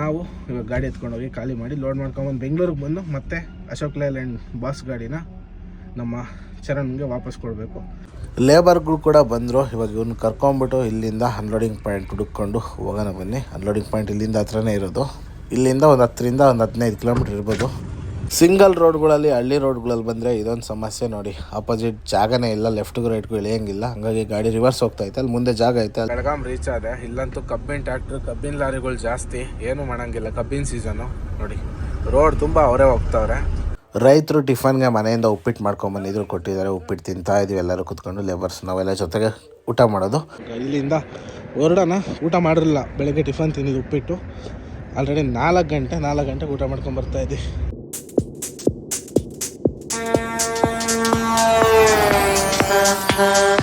ನಾವು ಇವಾಗ ಗಾಡಿ ಎತ್ಕೊಂಡು ಹೋಗಿ ಖಾಲಿ ಮಾಡಿ ಲೋಡ್ ಮಾಡ್ಕೊಂಬಂದು ಬೆಂಗಳೂರಿಗೆ ಬಂದು ಮತ್ತೆ ಅಶೋಕ್ ಲೇಲ್ಯಾಂಡ್ ಬಾಸ್ ಗಾಡಿನ ನಮ್ಮ ಚರಣ್ಗೆ ವಾಪಸ್ ಕೊಡಬೇಕು. ಲೇಬರ್ಗಳು ಕೂಡ ಬಂದರು. ಇವಾಗ ಇವ್ನು ಕರ್ಕೊಂಬಿಟ್ಟು ಇಲ್ಲಿಂದ ಅನ್ಲೋಡಿಂಗ್ ಪಾಯಿಂಟ್ ಹುಡುಕೊಂಡು ಹೋಗೋಣ ಬನ್ನಿ. ಅನ್ಲೋಡಿಂಗ್ ಪಾಯಿಂಟ್ ಇಲ್ಲಿಂದ ಹತ್ರನೇ ಇರೋದು. ಇಲ್ಲಿಂದ ಒಂದು ಹತ್ತರಿಂದ ಒಂದು ಹದಿನೈದು ಕಿಲೋಮೀಟ್ರ್ ಇರ್ಬೋದು. ಸಿಂಗಲ್ ರೋಡ್ಗಳಲ್ಲಿ ಹಳ್ಳಿ ರೋಡ್ಗಳಲ್ಲಿ ಬಂದರೆ ಇದೊಂದು ಸಮಸ್ಯೆ ನೋಡಿ. ಅಪೋಸಿಟ್ ಜಾಗನೇ ಇಲ್ಲ ಲೆಫ್ಟ್ಗೂ ರೈಟ್ಗೂ ಇಳಿಯಂಗಿಲ್ಲ. ಹಂಗಾಗಿ ಗಾಡಿ ರಿವರ್ಸ್ ಹೋಗ್ತಾ ಐತೆ ಅಲ್ಲಿ ಮುಂದೆ ಜಾಗ ಐತೆ. ಬೆಳಗಾಂ ರೀಚ್ ಆದೆ. ಇಲ್ಲಂತೂ ಕಬ್ಬಿನ ಟ್ರ್ಯಾಕ್ಟ್ರ್ ಕಬ್ಬಿನ ಲಾರಿಗಳು ಜಾಸ್ತಿ. ಏನು ಮಾಡಂಗಿಲ್ಲ ಕಬ್ಬಿನ ಸೀಸನು ನೋಡಿ ರೋಡ್ ತುಂಬ ಅವರೇ ಹೋಗ್ತಾವ್ರೆ. ರೈತರು ಟಿಫನ್ಗೆ ಮನೆಯಿಂದ ಉಪ್ಪಿಟ್ಟು ಮಾಡ್ಕೊಂಬಂದಿದ್ರು ಕೊಟ್ಟಿದ್ದಾರೆ. ಉಪ್ಪಿಟ್ಟು ತಿಂತಾ ಇದೀವಿ ಎಲ್ಲರೂ ಕುತ್ಕೊಂಡು ಲೇಬರ್ಸ್ ನಾವೆಲ್ಲ ಜೊತೆಗೆ ಊಟ ಮಾಡೋದು. ಇಲ್ಲಿಂದ ಹೊರಡೋಣ. ಊಟ ಮಾಡಿರಲಿಲ್ಲ. ಬೆಳಗ್ಗೆ ಟಿಫನ್ ತಿಂದಿದ್ದು ಉಪ್ಪಿಟ್ಟು. ಆಲ್ರೆಡಿ ನಾಲ್ಕು ಗಂಟೆ ನಾಲ್ಕು ಗಂಟೆಗೆ ಊಟ ಮಾಡ್ಕೊಂಡು ಬರ್ತಾ ಇದ್ದೀವಿ ಹಾಯ್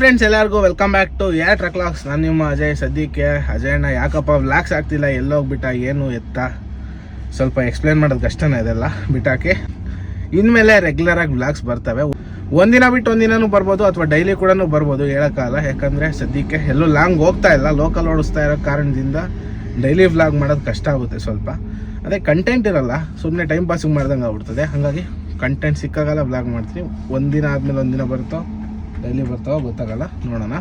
ಫ್ರೆಂಡ್ಸ್ ಎಲ್ಲರಿಗೂ ವೆಲ್ಕಮ್ ಬ್ಯಾಕ್ ಟು ಯಾ ಟ್ರಕ್ಲಾಕ್ಸ್ ನಾನು ನಿಮ್ಮ ಅಜಯ್, ಸದ್ಯಕ್ಕೆ ಅಜಯಣ್ಣ ಯಾಕಪ್ಪ ವ್ಲಾಗ್ಸ್ ಆಗ್ತಿಲ್ಲ ಎಲ್ಲೋಗ್ಬಿಟ್ಟ, ಏನು ಎತ್ತ? ಸ್ವಲ್ಪ ಎಕ್ಸ್ಪ್ಲೇನ್ ಮಾಡೋದು ಕಷ್ಟನೇ ಇದೆಲ್ಲ ಬಿಟ್ಟಾಕಿ. ಇನ್ಮೇಲೆ ರೆಗ್ಯುಲರ್ ಆಗಿ ವ್ಲಾಗ್ಸ್ ಬರ್ತವೆ. ಒಂದಿನ ಬಿಟ್ಟು ಒಂದಿನೂ ಬರ್ಬೋದು, ಅಥವಾ ಡೈಲಿ ಕೂಡ ಬರ್ಬೋದು ಹೇಳೋಕ್ಕಾಗಲ್ಲ. ಯಾಕಂದರೆ ಸದ್ಯಕ್ಕೆ ಎಲ್ಲೂ ಲಾಂಗ್ ಹೋಗ್ತಾ ಇಲ್ಲ ಲೋಕಲ್ ಓಡಿಸ್ತಾ ಇರೋ ಕಾರಣದಿಂದ ಡೈಲಿ ವ್ಲಾಗ್ ಮಾಡೋದು ಕಷ್ಟ ಆಗುತ್ತೆ ಸ್ವಲ್ಪ. ಅದೇ ಕಂಟೆಂಟ್ ಇರಲ್ಲ ಸುಮ್ಮನೆ ಟೈಮ್ ಪಾಸಿಂಗ್ ಮಾಡ್ದಂಗೆ ಆಗ್ಬಿಡ್ತದೆ ಹಾಗಾಗಿ ಕಂಟೆಂಟ್ ಸಿಕ್ಕಾಗಲ್ಲ ಬ್ಲಾಗ್ ಮಾಡ್ತೀನಿ. ಒಂದಿನ ಆದಮೇಲೆ ಒಂದಿನ ಬರುತ್ತೋ ಡೈಲಿ ಬರ್ತಾವೋ ಗೊತ್ತಾಗಲ್ಲ, ನೋಡೋಣ.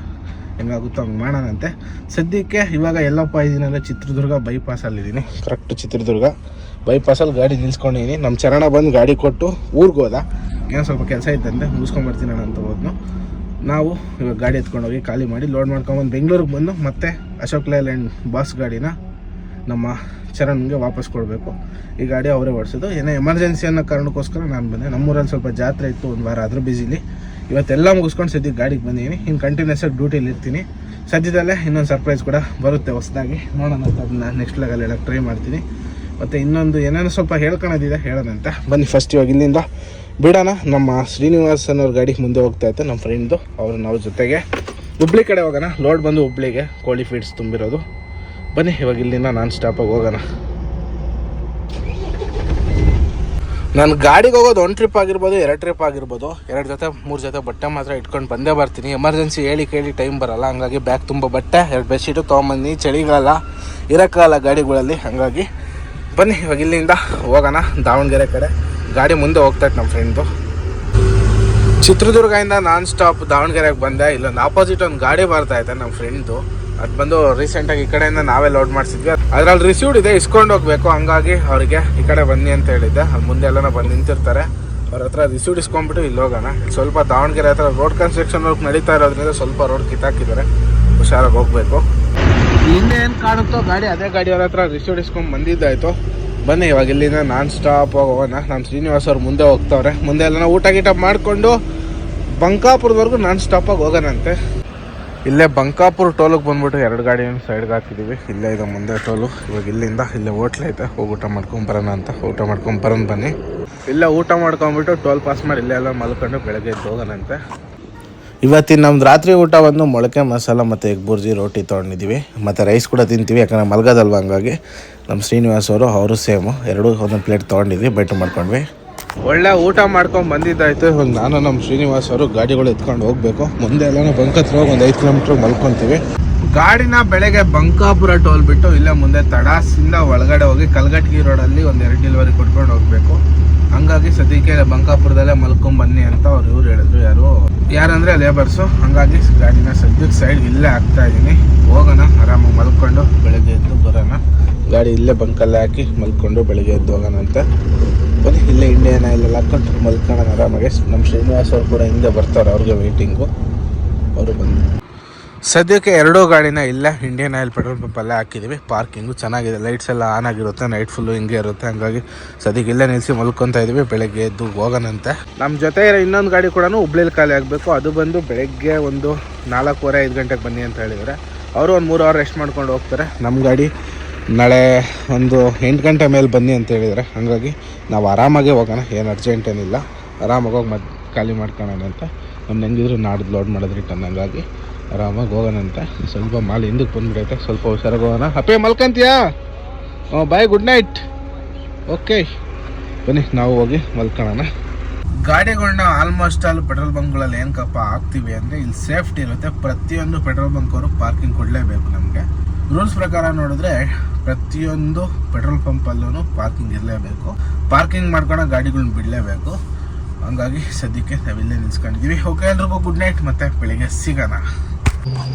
ಹೆಂಗಾಗುತ್ತೋ ಹಂಗೆ ಮಾಡೋಣಂತೆ. ಸದ್ಯಕ್ಕೆ ಇವಾಗ ಎಲ್ಲಪ್ಪ ಇದ್ದೀನಲ್ಲ ಚಿತ್ರದುರ್ಗ ಬೈಪಾಸಲ್ಲಿದ್ದೀನಿ ಕರೆಕ್ಟ್ ಚಿತ್ರದುರ್ಗ. ಬೈಪಾಸಲ್ಲಿ ಗಾಡಿ ನಿಲ್ಸ್ಕೊಂಡಿದ್ದೀನಿ ನಮ್ಮ ಚರಣ ಬಂದು ಗಾಡಿ ಕೊಟ್ಟು ಊರಿಗೆ ಹೋದ. ಏನೋ ಸ್ವಲ್ಪ ಕೆಲಸ ಇತ್ತಂತೆ ಮುಗಿಸ್ಕೊಂಬರ್ತೀನಿ ಅಂತ ಹೋದ್ನು. ನಾವು ಇವಾಗ ಗಾಡಿ ಎತ್ಕೊಂಡು ಹೋಗಿ ಖಾಲಿ ಮಾಡಿ ಲೋಡ್ ಮಾಡ್ಕೊಂಬಂದು ಬೆಂಗಳೂರಿಗೆ ಬಂದು ಮತ್ತೆ ಅಶೋಕ್ ಲೈಲ್ಯಾಂಡ್ ಬಾಸ್ ಗಾಡಿನ ನಮ್ಮ ಚರಣ್ಗೆ ವಾಪಸ್ ಕೊಡಬೇಕು. ಈ ಗಾಡಿ ಅವರೇ ಓಡಿಸೋದು ಏನೋ ಎಮರ್ಜೆನ್ಸಿ ಅನ್ನೋ ಕಾರಣಕ್ಕೋಸ್ಕರ ನಾನು ಬಂದೆ. ನಮ್ಮೂರಲ್ಲಿ ಸ್ವಲ್ಪ ಜಾತ್ರೆ ಇತ್ತು ಒಂದು ವಾರ ಆದರೂ ಬಿಸಿಲಿ ಇವತ್ತೆಲ್ಲ ಮುಗಿಸ್ಕೊಂಡು ಸದ್ಯಕ್ಕೆ ಗಾಡಿಗೆ ಬಂದಿದ್ದೀನಿ ಇನ್ನು ಕಂಟಿನ್ಯೂಸ್ ಆಗಿ ಡ್ಯೂಟಿಲಿ ಇರ್ತೀನಿ. ಸದ್ಯದಲ್ಲೇ ಇನ್ನೊಂದು ಸರ್ಪ್ರೈಸ್ ಕೂಡ ಬರುತ್ತೆ ಹೊಸದಾಗಿ. ನೋಡೋಣ ಅಂತ ಅದನ್ನ ನೆಕ್ಸ್ಟ್ ಲೆವೆಲ್ ಹೇಳಕ್ಕೆ ಟ್ರೈ ಮಾಡ್ತೀನಿ. ಮತ್ತು ಇನ್ನೊಂದು ಏನೇನೋ ಸ್ವಲ್ಪ ಹೇಳ್ಕೊಳೋದಿದೆ ಹೇಳೋದಂತ ಬನ್ನಿ ಫಸ್ಟ್ ಇವಾಗ ಇಲ್ಲಿಂದ ಬಿಡೋಣ. ನಮ್ಮ ಶ್ರೀನಿವಾಸ್ ಅನ್ನೋರ ಗಾಡಿ ಮುಂದೆ ಹೋಗ್ತಾ ಇತ್ತು. ನಮ್ಮ ಫ್ರೆಂಡ್ದು ಅವ್ರು ನಾವು ಜೊತೆಗೆ ಹುಬ್ಳಿ ಕಡೆ ಹೋಗೋಣ. ಲೋಡ್ ಬಂದು ಹುಬ್ಳಿಗೆ. ಕೋಳಿ ಫೀಡ್ಸ್ ತುಂಬಿರೋದು. ಬನ್ನಿ, ಇವಾಗ ಇಲ್ಲಿಂದ ನಾನ್ ಸ್ಟಾಪಾಗಿ ಹೋಗೋಣ. ನಾನು ಗಾಡಿಗೆ ಹೋಗೋದು ಒಂದು ಟ್ರಿಪ್ ಆಗಿರ್ಬೋದು, ಎರಡು ಟ್ರಿಪ್ ಆಗಿರ್ಬೋದು. ಎರಡು ಜೊತೆ, ಮೂರು ಜೊತೆ ಬಟ್ಟೆ ಮಾತ್ರ ಇಟ್ಕೊಂಡು ಬಂದೇ ಬರ್ತೀನಿ. ಎಮರ್ಜೆನ್ಸಿ ಹೇಳಿ ಕೇಳಿ ಟೈಮ್ ಬರಲ್ಲ. ಹಂಗಾಗಿ ಬ್ಯಾಗ್ ತುಂಬ ಬಟ್ಟೆ, ಎರಡು ಬೆಡ್ಶೀಟು ತೊಗೊಂಬಂದು ಚಳಿಗಾಲ, ಇರೋಕ್ಕಾಗಲ್ಲ ಗಾಡಿಗಳಲ್ಲಿ. ಹಾಗಾಗಿ ಬನ್ನಿ, ಇವಾಗ ಇಲ್ಲಿಂದ ಹೋಗೋಣ. ದಾವಣಗೆರೆ ಕಡೆ. ಗಾಡಿ ಮುಂದೆ ಹೋಗ್ತಾ ಇತ್ತು ನಮ್ಮ ಫ್ರೆಂಡ್ದು ಚಿತ್ರದುರ್ಗದಿಂದ ನಾನ್ ಸ್ಟಾಪ್ ದಾವಣಗೆರೆಗೆ ಬಂದೆ. ಇಲ್ಲೊಂದು ಆಪೋಸಿಟ್ ಒಂದು ಗಾಡಿ ಬರ್ತಾ ಇದೆ ನಮ್ಮ ಫ್ರೆಂಡ್ದು ಅದು ಬಂದು ರೀಸೆಂಟಾಗಿ ಈ ಕಡೆಯಿಂದ ನಾವೇ ಲೋಡ್ ಮಾಡಿಸಿದ್ವಿ. ಅದ್ರಲ್ಲಿ ರಿಸೀವ್ಡ್ ಇದೆ, ಇಸ್ಕೊಂಡು ಹೋಗ್ಬೇಕು. ಹಂಗಾಗಿ ಅವರಿಗೆ ಈ ಕಡೆ ಬನ್ನಿ ಅಂತ ಹೇಳಿದ್ದೆ. ಅಲ್ಲಿ ಮುಂದೆ ಎಲ್ಲನ ಬಂದು ನಿಂತಿರ್ತಾರೆ. ಅವ್ರ ಹತ್ರ ರಿಸೀವ್ಡ್ ಇಸ್ಕೊಂಡ್ಬಿಟ್ಟು ಇಲ್ಲಿ ಹೋಗೋಣ. ಸ್ವಲ್ಪ ದಾವಣಗೆರೆ ಹತ್ರ ರೋಡ್ ಕನ್ಸ್ಟ್ರಕ್ಷನ್ ವರ್ಕ್ ನಡೀತಾ ಇರೋದ್ರಿಂದ ಸ್ವಲ್ಪ ರೋಡ್ ಕಿತ್ತಾಕಿದ್ದಾರೆ. ಹುಷಾರಾಗಿ ಹೋಗ್ಬೇಕು. ಹಿಂದೆ ಏನು ಕಾಣುತ್ತೋ ಗಾಡಿ, ಅದೇ ಗಾಡಿ ಅವ್ರ ಹತ್ರ ರಿಸೀವ್ಡ್ ಇಸ್ಕೊಂಡು ಬಂದಿದ್ದಾಯ್ತು. ಬನ್ನಿ, ಇವಾಗ ಇಲ್ಲಿಂದ ನಾನ್ ಸ್ಟಾಪ್ ಹೋಗೋಣ. ನಾನು ಶ್ರೀನಿವಾಸ್ ಅವ್ರು ಮುಂದೆ ಹೋಗ್ತಾವ್ರೆ. ಮುಂದೆ ಎಲ್ಲ ಊಟ ಗೀಟ ಮಾಡಿಕೊಂಡು ಬಂಕಾಪುರದವರೆಗೂ ನಾನ್ ಸ್ಟಾಪಾಗಿ ಹೋಗೋಣಂತೆ. ಇಲ್ಲೇ ಬಂಕಾಪುರ ಟೋಲಿಗೆ ಬಂದ್ಬಿಟ್ಟು ಎರಡು ಗಾಡಿನ ಸೈಡ್ಗೆ ಹಾಕಿದ್ದೀವಿ ಇಲ್ಲೇ ಇದೆ ಮುಂದೆ ಟೋಲು. ಇವಾಗ ಇಲ್ಲಿಂದ ಇಲ್ಲೇ ಹೋಟ್ಲ್ ಐತೆ. ಹೋಗಿ ಊಟ ಮಾಡ್ಕೊಂಡ್ ಬರೋಣ ಅಂತ. ಊಟ ಮಾಡ್ಕೊಂಡ್ ಬರೋಣ ಬನ್ನಿ. ಇಲ್ಲೇ ಊಟ ಮಾಡ್ಕೊಂಬಿಟ್ಟು ಟೋಲ್ ಪಾಸ್ ಮಾಡಿ ಇಲ್ಲೇ ಎಲ್ಲ ಮಲ್ಕೊಂಡು ಬೆಳಗ್ಗೆ ಎದ್ದು ಹೋಗೋಣಂತೆ. ಇವತ್ತಿನ ನಮ್ದು ರಾತ್ರಿ ಊಟ ಬಂದು ಮೊಳಕೆ ಮಸಾಲ ಮತ್ತು ಎಗ್ ಬುರ್ಜಿ ರೋಟಿ ತೊಗೊಂಡಿದ್ದೀವಿ ಮತ್ತು ರೈಸ್ ಕೂಡ ತಿಂತೀವಿ, ಯಾಕಂದ್ರೆ ಮಲಗೋದಲ್ವ ಹಂಗಾಗಿ. ನಮ್ಮ ಶ್ರೀನಿವಾಸ್ ಅವರು ಅವರು ಸೇಮು ಎರಡು ಒಂದೊಂದು ಪ್ಲೇಟ್ ತೊಗೊಂಡಿದ್ವಿ ಬೆಟ್ಟು ಮಾಡ್ಕೊಂಡ್ವಿ. ಒಳ್ಳೆ ಊಟ ಮಾಡ್ಕೊಂಡು ಬಂದಿದ್ದಾಯ್ತು. ಇವಾಗ ನಾನು ನಮ್ಮ ಶ್ರೀನಿವಾಸ್ ಅವರು ಗಾಡಿಗಳು ಎತ್ಕೊಂಡು ಹೋಗ್ಬೇಕು. ಮುಂದೆ ಎಲ್ಲಾನು ಬಂಕ್ ಹತ್ರ ಹೋಗಿ ಒಂದು ಐದು ಕಿಲೋಮೀಟ್ರ್ ಮಲ್ಕೊಂತೀವಿ. ಗಾಡಿನ ಬೆಳಗ್ಗೆ ಬಂಕಾಪುರ ಟೋಲ್ ಬಿಟ್ಟು ಇಲ್ಲೇ ಮುಂದೆ ತಡಾಸಿಂದ ಒಳಗಡೆ ಹೋಗಿ ಕಲ್ಗಟ್ಗಿ ರೋಡಲ್ಲಿ ಒಂದು ಎರಡು ಡೆಲಿವರಿ ಕೊಟ್ಕೊಂಡು ಹೋಗ್ಬೇಕು. ಹಂಗಾಗಿ ಸದ್ಯಕ್ಕೆ ಬಂಕಾಪುರದಲ್ಲೇ ಮಲ್ಕೊಂಡ್ ಬನ್ನಿ ಅಂತ ಅವ್ರು ಇವ್ರು ಹೇಳಿದ್ರು ಯಾರು. ಯಾರಂದ್ರೆ ಲೇಬರ್ಸು ಹಂಗಾಗಿ ಗಾಡಿನ ಸದ್ಯಕ್ಕೆ ಸೈಡ್ ಇಲ್ಲೇ ಹಾಕ್ತಾ ಇದ್ದೀನಿ ಹೋಗೋಣ, ಆರಾಮಾಗಿ ಮಲ್ಕೊಂಡು ಬೆಳಗ್ಗೆ ಎದ್ದು ಬರೋಣ. ಗಾಡಿ ಇಲ್ಲೇ ಬಂಕಲ್ಲೇ ಹಾಕಿ ಮಲ್ಕೊಂಡು ಬೆಳಗ್ಗೆ ಎದ್ದು ಹೋಗೋಣ ಅಂತ. ಬನ್ನಿ, ಇಲ್ಲೇ ಇಂಡಿಯನ್ ಆಯಿಲ್ ಹಾಕೊಂಡು ಮಲ್ಕೊಳ್ಳೋಣ ಆರಾಮಾಗಿ. ನಮ್ಮ ಶ್ರೀನಿವಾಸ ಅವ್ರು ಕೂಡ ಹಿಂದೆ ಬರ್ತಾರೆ, ಅವ್ರಿಗೆ ವೆಯ್ಟಿಂಗು ಅವರು ಬಂದು ಸದ್ಯಕ್ಕೆ ಎರಡೂ ಗಾಡಿನ ಇಲ್ಲೇ ಇಂಡಿಯನ್ ಆಯಿಲ್ ಪೆಟ್ರೋಲ್ ಪಂಪಲ್ಲೇ ಹಾಕಿದ್ದೀವಿ ಪಾರ್ಕಿಂಗು ಚೆನ್ನಾಗಿದೆ. ಲೈಟ್ಸ್ ಎಲ್ಲ ಆನ್ ಆಗಿರುತ್ತೆ ನೈಟ್ ಫುಲ್ಲು ಹಿಂಗೆ ಇರುತ್ತೆ. ಹಂಗಾಗಿ ಸದ್ಯಕ್ಕೆ ಇಲ್ಲೇ ನಿಲ್ಲಿಸಿ ಮಲ್ಕೊತಾ ಇದ್ದೀವಿ ಬೆಳಗ್ಗೆ ಎದ್ದು ಹೋಗೋಣಂತೆ. ನಮ್ಮ ಜೊತೆ ಇರೋ ಇನ್ನೊಂದು ಗಾಡಿ ಕೂಡ ಹುಬ್ಳಿಲಿ ಖಾಲಿ ಆಗಬೇಕು. ಅದು ಬಂದು ಬೆಳಗ್ಗೆ ಒಂದು ನಾಲ್ಕೂವರೆ, ಐದು ಗಂಟೆಗೆ ಬನ್ನಿ ಅಂತ ಹೇಳಿದರೆ ಅವರು ಒಂದು ಮೂರು ಅವರ್ ರೆಸ್ಟ್ ಮಾಡ್ಕೊಂಡು ಹೋಗ್ತಾರೆ. ನಮ್ಮ ಗಾಡಿ ನಾಳೆ ಒಂದು ಎಂಟು ಗಂಟೆ ಮೇಲೆ ಬನ್ನಿ ಅಂತ ಹೇಳಿದರೆ ಹಾಗಾಗಿ ನಾವು ಆರಾಮಾಗಿ ಹೋಗೋಣ. ಏನು ಅರ್ಜೆಂಟ್ ಏನಿಲ್ಲ. ಆರಾಮಾಗಿ ಹೋಗಿ ಮತ್ತೆ ಖಾಲಿ ಮಾಡ್ಕೊಳ್ಳೋಣ ಅಂತ. ನಮ್ಮ ಹೆಂಗಿದ್ರು ನಾಡ್ದು ಲೋಡ್ ಮಾಡಿದ್ರಿ ರಿಟರ್ನ್ ಹಂಗಾಗಿ ಆರಾಮಾಗಿ ಹೋಗೋಣಂತೆ. ಸ್ವಲ್ಪ ಮಾಲ್ ಹಿಂದಕ್ಕೆ ಬಂದ್ಬಿಡೈತೆ. ಸ್ವಲ್ಪ ಹುಷಾರಾಗಿ ಹೋಗೋಣ. ಅಪ್ಪೇ, ಮಲ್ಕಂತೀಯಾ? ಹ್ಞೂ ಬಾಯ್, ಗುಡ್ ನೈಟ್. ಓಕೆ. ಬನ್ನಿ, ನಾವು ಹೋಗಿ ಮಲ್ಕೊಳ್ಳೋಣ ಗಾಡಿಗಳನ್ನ ಆಲ್ಮೋಸ್ಟ್ ಆಲ್ ಪೆಟ್ರೋಲ್ ಬಂಕ್ಗಳಲ್ಲಿ ಏನಕ್ಕಪ್ಪ ಹಾಕ್ತೀವಿ ಅಂದರೆ ಇಲ್ಲಿ ಸೇಫ್ಟಿ ಇರುತ್ತೆ. ಪ್ರತಿಯೊಂದು ಪೆಟ್ರೋಲ್ ಬಂಕ್ ಅವರು ಪಾರ್ಕಿಂಗ್ ಕೊಡಲೇಬೇಕು ನಮಗೆ. ರೂಲ್ಸ್ ಪ್ರಕಾರ ನೋಡಿದ್ರೆ ಪ್ರತಿಯೊಂದು ಪೆಟ್ರೋಲ್ ಪಂಪಲ್ಲೂ ಪಾರ್ಕಿಂಗ್ ಇರಲೇಬೇಕು. ಪಾರ್ಕಿಂಗ್ ಮಾಡ್ಕೊಂಡು ಗಾಡಿಗಳನ್ನ ಬಿಡಲೇಬೇಕು. ಹಂಗಾಗಿ ಸದ್ಯಕ್ಕೆ ನಾವಿಲ್ಲೇ ನಿಲ್ಸ್ಕೊಂಡಿದ್ದೀವಿ ಓಕೆ, ಎಲ್ರಿಗೂ ಗುಡ್ ನೈಟ್. ಮತ್ತೆ ಬೆಳಿಗ್ಗೆ ಸಿಗೋಣ.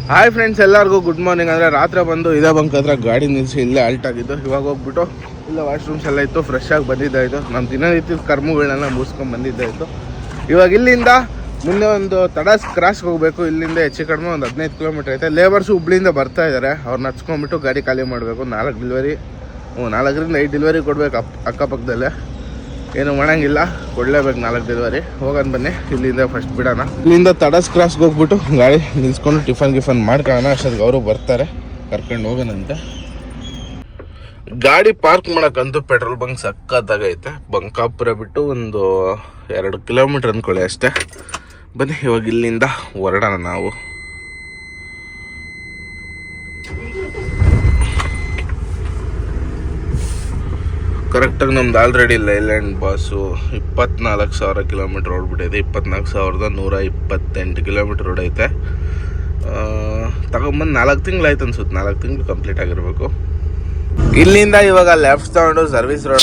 ಹಾಯ್ ಫ್ರೆಂಡ್ಸ್ ಎಲ್ಲರಿಗೂ ಗುಡ್ ಮಾರ್ನಿಂಗ್ ಅಂದರೆ ರಾತ್ರಿ ಬಂದು ಇದೇ ಬಂಕ್ ಹತ್ರ ಗಾಡಿ ನಿಲ್ಲಿಸಿ ಇಲ್ಲೇ ಅಲ್ಟ್ ಆಗಿದ್ದು. ಇವಾಗ ಹೋಗ್ಬಿಟ್ಟು ಇಲ್ಲ ವಾಶ್ರೂಮ್ಸ್ ಎಲ್ಲ ಇತ್ತು ಫ್ರೆಶ್ ಆಗಿ ಬಂದಿದ್ದಾಯಿತು ನಮ್ಮ ದಿನನಿತ್ಯದ ಕರ್ಮಗಳನ್ನೆಲ್ಲ ಮುಗಿಸ್ಕೊಂಡು ಬಂದಿದ್ದಾಯಿತು ಇವಾಗ ಇಲ್ಲಿಂದ ಮುಂದೆ ಒಂದು ತಡಾಸ್ ಕ್ರಾಸ್ಗೆ ಹೋಗಬೇಕು. ಇಲ್ಲಿಂದ ಹೆಚ್ಚು ಕಡಿಮೆ ಒಂದು ಹದಿನೈದು ಕಿಲೋಮೀಟರ್ ಐತೆ. ಲೇಬರ್ಸು ಹುಬ್ಳಿಯಿಂದ ಬರ್ತಾ ಇದ್ದಾರೆ ಅವ್ರನ್ನ ಹಚ್ಕೊಂಡ್ಬಿಟ್ಟು ಗಾಡಿ ಖಾಲಿ ಮಾಡಬೇಕು. ನಾಲ್ಕು ಡೆಲಿವರಿ ನಾಲ್ಕರಿಂದ ಐದು ಡೆಲಿವರಿ ಕೊಡಬೇಕು ಅಪ್ ಅಕ್ಕಪಕ್ಕದಲ್ಲೇ. ಏನು ಮಾಡಂಗಿಲ್ಲ ಕೊಡ್ಲೇಬೇಕು ನಾಲ್ಕು ಡೆಲಿವರಿ ಹೋಗೋಣ ಬನ್ನಿ. ಇಲ್ಲಿಂದ ಫಸ್ಟ್ ಬಿಡೋಣ. ಇಲ್ಲಿಂದ ತಡಸ್ ಕ್ರಾಸ್ಗೆ ಹೋಗ್ಬಿಟ್ಟು ಗಾಡಿ ನಿಲ್ಸ್ಕೊಂಡು ಟಿಫನ್ ಗಿಫನ್ ಮಾಡ್ಕೊಳ್ಳೋಣ. ಅಷ್ಟೊತ್ತಿಗೆ ಅವರು ಬರ್ತಾರೆ. ಕರ್ಕೊಂಡು ಹೋಗೋಣಂತೆ. ಗಾಡಿ ಪಾರ್ಕ್ ಮಾಡೋಕ್ಕಂತೂ ಪೆಟ್ರೋಲ್ ಬಂಕ್ ಸಕ್ಕತ್ತಾಗೈತೆ. ಬಂಕಾಪುರ ಬಿಟ್ಟು ಒಂದು ಎರಡು ಕಿಲೋಮೀಟರ್ ಅಂದ್ಕೊಳ್ಳಿ ಅಷ್ಟೇ. ಬನ್ನಿ, ಇವಾಗ ಇಲ್ಲಿಂದ ಹೊರಡೋಣ ನಾವು. ಕರೆಕ್ಟಾಗಿ ನಮ್ದು ಆಲ್ರೆಡಿ ಲೈಲ್ಯಾಂಡ್ ಬಾಸು ಇಪ್ಪತ್ನಾಲ್ಕು ಸಾವಿರ ಕಿಲೋಮೀಟ್ರ್ ಓಡ್ಬಿಟ್ಟಿದೆ. ಇಪ್ಪತ್ನಾಲ್ಕು ಸಾವಿರದ ನೂರ ಇಪ್ಪತ್ತೆಂಟು ಕಿಲೋಮೀಟ್ರ್ ಓಡೈತೆ. ತಗೊಂಬಂದು ನಾಲ್ಕು ತಿಂಗಳಾಯ್ತು ಅನ್ಸುತ್ತೆ. ನಾಲ್ಕು ತಿಂಗಳು ಕಂಪ್ಲೀಟ್ ಆಗಿರಬೇಕು. ಇಲ್ಲಿಂದ ಇವಾಗ ಲೆಫ್ಟ್ ತಗೊಂಡು ಸರ್ವಿಸ್ ರೋಡ್.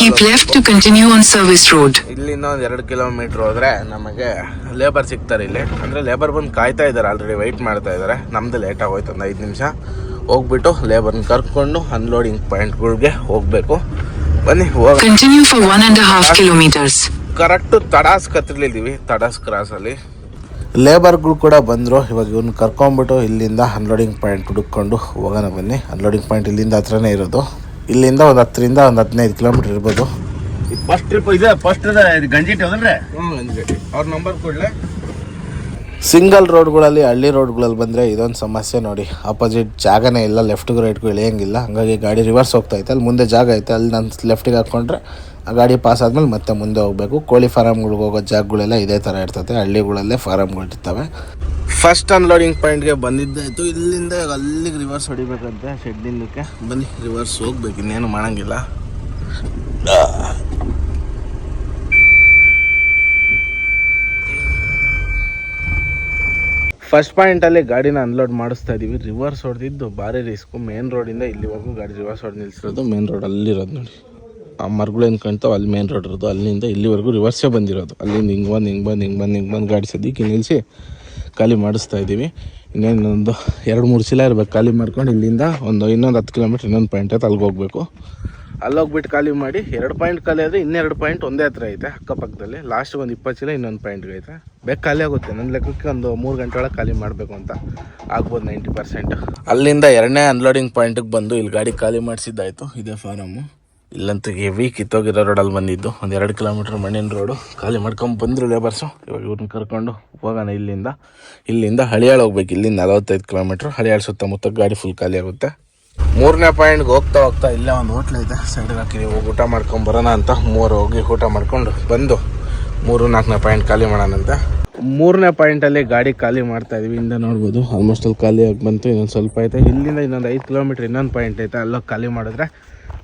ಇಲ್ಲಿಂದ ಒಂದು ಎರಡು ಕಿಲೋಮೀಟ್ರ್ ಹೋದ್ರೆ ನಮಗೆ ಲೇಬರ್ ಸಿಗ್ತಾರೆ ಇಲ್ಲಿ. ಅಂದರೆ ಲೇಬರ್ ಬಂದು ಕಾಯ್ತಾ ಇದ್ದಾರೆ ಆಲ್ರೆಡಿ ವೆಯ್ಟ್ ಮಾಡ್ತಾ ಇದ್ದಾರೆ ನಮ್ದು ಲೇಟ್ ಆಗೋಯ್ತು ಒಂದು ಐದು ನಿಮಿಷ. ಹೋಗ್ಬಿಟ್ಟು ಲೇಬರ್ನ ಕರ್ಕೊಂಡು ಅನ್ಲೋಡಿಂಗ್ ಪಾಯಿಂಟ್ಗಳಿಗೆ ಹೋಗಬೇಕು. ಬನ್ನಿ continue for one and half kilometres correct Tadas ಕತ್ತಿರ್ಲಿದ್ದೀವಿ Tadas cross ಅಲ್ಲಿ. ಕ್ರಾಸಲ್ಲಿ ಲೇಬರ್ಗಳು ಕೂಡ ಬಂದರು ಇವಾಗ ಇವ್ನ ಕರ್ಕೊಂಬಿಟ್ಟು ಇಲ್ಲಿಂದ ಅನ್ಲೋಡಿಂಗ್ ಪಾಯಿಂಟ್ ಹುಡುಕೊಂಡು ಹೋಗೋಣ ಬನ್ನಿ. ಅನ್ಲೋಡಿಂಗ್ ಪಾಯಿಂಟ್ ಇಲ್ಲಿಂದ ಹತ್ರನೇ ಇರೋದು. ಇಲ್ಲಿಂದ ಒಂದು ಹತ್ತರಿಂದ ಒಂದು ಹದಿನೈದು ಕಿಲೋಮೀಟರ್ ಇರ್ಬೋದು. ಫಸ್ಟ್ ಟ್ರಿಪ್ ಇದೆ ಫಸ್ಟ್ ಗಂಜಿಟ್ ಅಂದ್ರೆ ಅವ್ರ ನಂಬರ್ ಕೊಡ್ಲೆ? ಸಿಂಗಲ್ ರೋಡ್ಗಳಲ್ಲಿ, ಹಳ್ಳಿ ರೋಡ್ಗಳಲ್ಲಿ ಬಂದರೆ ಇದೊಂದು ಸಮಸ್ಯೆ ನೋಡಿ. ಅಪೋಸಿಟ್ ಜಾಗನೇ ಇಲ್ಲ, ಲೆಫ್ಟ್ಗೂ ರೈಟ್ಗೂ ಇಳಿಯಂಗಿಲ್ಲ. ಹಾಗಾಗಿ ಗಾಡಿ ರಿವರ್ಸ್ ಹೋಗ್ತಾ ಐತೆ. ಅಲ್ಲಿ ಮುಂದೆ ಜಾಗ ಐತೆ. ಅಲ್ಲಿ ನಾನು ಲೆಫ್ಟಿಗೆ ಹಾಕ್ಕೊಂಡ್ರೆ ಆ ಗಾಡಿ ಪಾಸ್ ಆದಮೇಲೆ ಮತ್ತೆ ಮುಂದೆ ಹೋಗಬೇಕು. ಕೋಳಿ ಫಾರಮ್ಗಳಿಗೆ ಹೋಗೋ ಜಾಗಗಳೆಲ್ಲ ಇದೇ ಥರ ಇರ್ತದೆ. ಹಳ್ಳಿಗಳಲ್ಲೇ ಫಾರಮ್ಗಳು ಇರ್ತವೆ. ಫಸ್ಟ್ ಅನ್ಲೋಡಿಂಗ್ ಪಾಯಿಂಟ್ಗೆ ಬಂದಿದ್ದಾಯಿತು ಇಲ್ಲಿಂದ ಅಲ್ಲಿಗೆ ರಿವರ್ಸ್ ಹೊಡಿಬೇಕಂತೆ. ಶೆಡ್ನಿಂದಕ್ಕೆ ಬನ್ನಿ ರಿವರ್ಸ್ ಹೋಗ್ಬೇಕು. ಇನ್ನೇನು ಮಾಡಂಗಿಲ್ಲ. ಫಸ್ಟ್ ಪಾಯಿಂಟಲ್ಲಿ ಗಾಡಿನ ಅನ್ಲೋಡ್ ಮಾಡಿಸ್ತಾ ಇದೀವಿ. ರಿವರ್ಸ್ ಹೊಡೆದಿದ್ದು ಭಾರಿ ರಿಸ್ಕು ಮೇನ್ ರೋಡಿಂದ ಇಲ್ಲಿವರೆಗೂ ಗಾಡಿ ರಿವರ್ಸ್ ಹೊಡೆದು ನಿಲ್ಸಿರೋದು ಮೇನ್ ರೋಡ್ ಅಲ್ಲಿರೋದು ನೋಡಿ. ಆ ಮರಗಳೇನು ಕಾಣ್ತಾವೆ ಅಲ್ಲಿ ಮೇನ್ ರೋಡ್ ಇರೋದು. ಅಲ್ಲಿಂದ ಇಲ್ಲಿವರೆಗೂ ರಿವರ್ಸೇ ಬಂದಿರೋದು. ಅಲ್ಲಿಂದ ಹಿಂಗೆ ಬಂದು ಹಿಂಗೆ ಬಂದು ಹಿಂಗೆ ಬಂದು ಹಿಂಗೆ ಬಂದು ಗಾಡಿ ಸದ್ಯಕ್ಕೆ ನಿಲ್ಲಿಸಿ ಖಾಲಿ ಮಾಡಿಸ್ತಾ ಇದ್ದೀವಿ ಇನ್ನೇನೊಂದು, ಎರಡು ಮೂರು ಚೀಲ ಇರ್ಬೇಕು. ಖಾಲಿ ಮಾಡ್ಕೊಂಡು ಇಲ್ಲಿಂದ ಒಂದು, ಇನ್ನೊಂದು ಹತ್ತು ಕಿಲೋಮೀಟ್ರ್ ಇನ್ನೊಂದು ಪಾಯಿಂಟ್ ಆಯ್ತು ಅಲ್ಲಿಗೆ ಹೋಗ್ಬೇಕು ಅಲ್ಲಿ ಹೋಗ್ಬಿಟ್ಟು ಖಾಲಿ ಮಾಡಿ ಎರಡು ಪಾಯಿಂಟ್ ಖಾಲಿ ಆದರೆ ಇನ್ನೆರಡು ಪಾಯಿಂಟ್ ಒಂದೇ ಹತ್ರ ಐತೆ, ಅಕ್ಕಪಕ್ಕದಲ್ಲಿ. ಲಾಸ್ಟ್ ಒಂದು ಇಪ್ಪತ್ತು ಚೀಲ, ಇನ್ನೊಂದು ಪಾಯಿಂಟ್ಗೆ ಐತೆ. ಬೇಗ ಖಾಲಿ ಆಗುತ್ತೆ. ನನ್ನ ಲೆಕ್ಕಕ್ಕೆ ಒಂದು ಮೂರು ಗಂಟೆ ಒಳಗೆ ಖಾಲಿ ಮಾಡಬೇಕು ಅಂತ ಆಗ್ಬೋದು ನೈಂಟಿ ಪರ್ಸೆಂಟ್. ಅಲ್ಲಿಂದ ಎರಡನೇ ಅನ್ಲೋಡಿಂಗ್ ಪಾಯಿಂಟಿಗೆ ಬಂದು ಇಲ್ಲಿ ಗಾಡಿ ಖಾಲಿ ಮಾಡಿಸಿದ್ದಾಯಿತು. ಇದೇ ಫಾರಮ್ಮು ಇಲ್ಲಂತೂ ಹೆವಿ ಕಿತ್ತೋಗಿರೋ ರೋಡಲ್ಲಿ ಬಂದಿದ್ದು. ಒಂದು ಎರಡು ಕಿಲೋಮೀಟ್ರ್ ಮಣ್ಣಿನ ರೋಡು ಖಾಲಿ ಮಾಡ್ಕೊಂಡು ಬಂದರು ಲೇಬರ್ಸು ಇವಾಗ ಇವ್ರನ್ನ ಕರ್ಕೊಂಡು ಹೋಗೋಣ ಇಲ್ಲಿಂದ. ಇಲ್ಲಿಂದ ಹಳಿಯಾಳ ಹೋಗ್ಬೇಕು. ಇಲ್ಲಿಂದ ನಲವತ್ತೈದು ಕಿಲೋಮೀಟ್ರ್ ಹಳಿಯಾಳ ಸುತ್ತಮುತ್ತ ಗಾಡಿ ಫುಲ್ ಖಾಲಿ ಆಗುತ್ತೆ. ಮೂರನೇ ಪಾಯಿಂಟ್ಗೆ ಹೋಗ್ತಾ ಹೋಗ್ತಾ ಇಲ್ಲೇ ಒಂದು ಹೋಟ್ಲ್ ಇದೆ. ಸೈಡಿಗೆ ಹಾಕಿ ಹೋಗಿ ಊಟ ಮಾಡ್ಕೊಂಡು ಬರೋಣ ಅಂತ. ಮೂರು ಹೋಗಿ ಊಟ ಮಾಡ್ಕೊಂಡು ಬಂದು ಮೂರು ನಾಲ್ಕನೇ ಪಾಯಿಂಟ್ ಖಾಲಿ ಮಾಡೋಣಂತ ಮೂರನೇ ಪಾಯಿಂಟಲ್ಲಿ ಗಾಡಿ ಖಾಲಿ ಮಾಡ್ತಾ ಇದೀವಿ. ಇಂದ ನೋಡ್ಬೋದು. ಆಲ್ಮೋಸ್ಟ್ ಅಲ್ಲಿ ಖಾಲಿ ಆಗಿ ಬಂತು. ಇನ್ನೊಂದು ಸ್ವಲ್ಪ ಐತೆ. ಇಲ್ಲಿಂದ ಇನ್ನೊಂದು ಐದು ಕಿಲೋಮೀಟ್ರ್ ಇನ್ನೊಂದು ಪಾಯಿಂಟ್ ಐತೆ. ಅಲ್ಲೋಗಿ ಖಾಲಿ ಮಾಡಿದ್ರೆ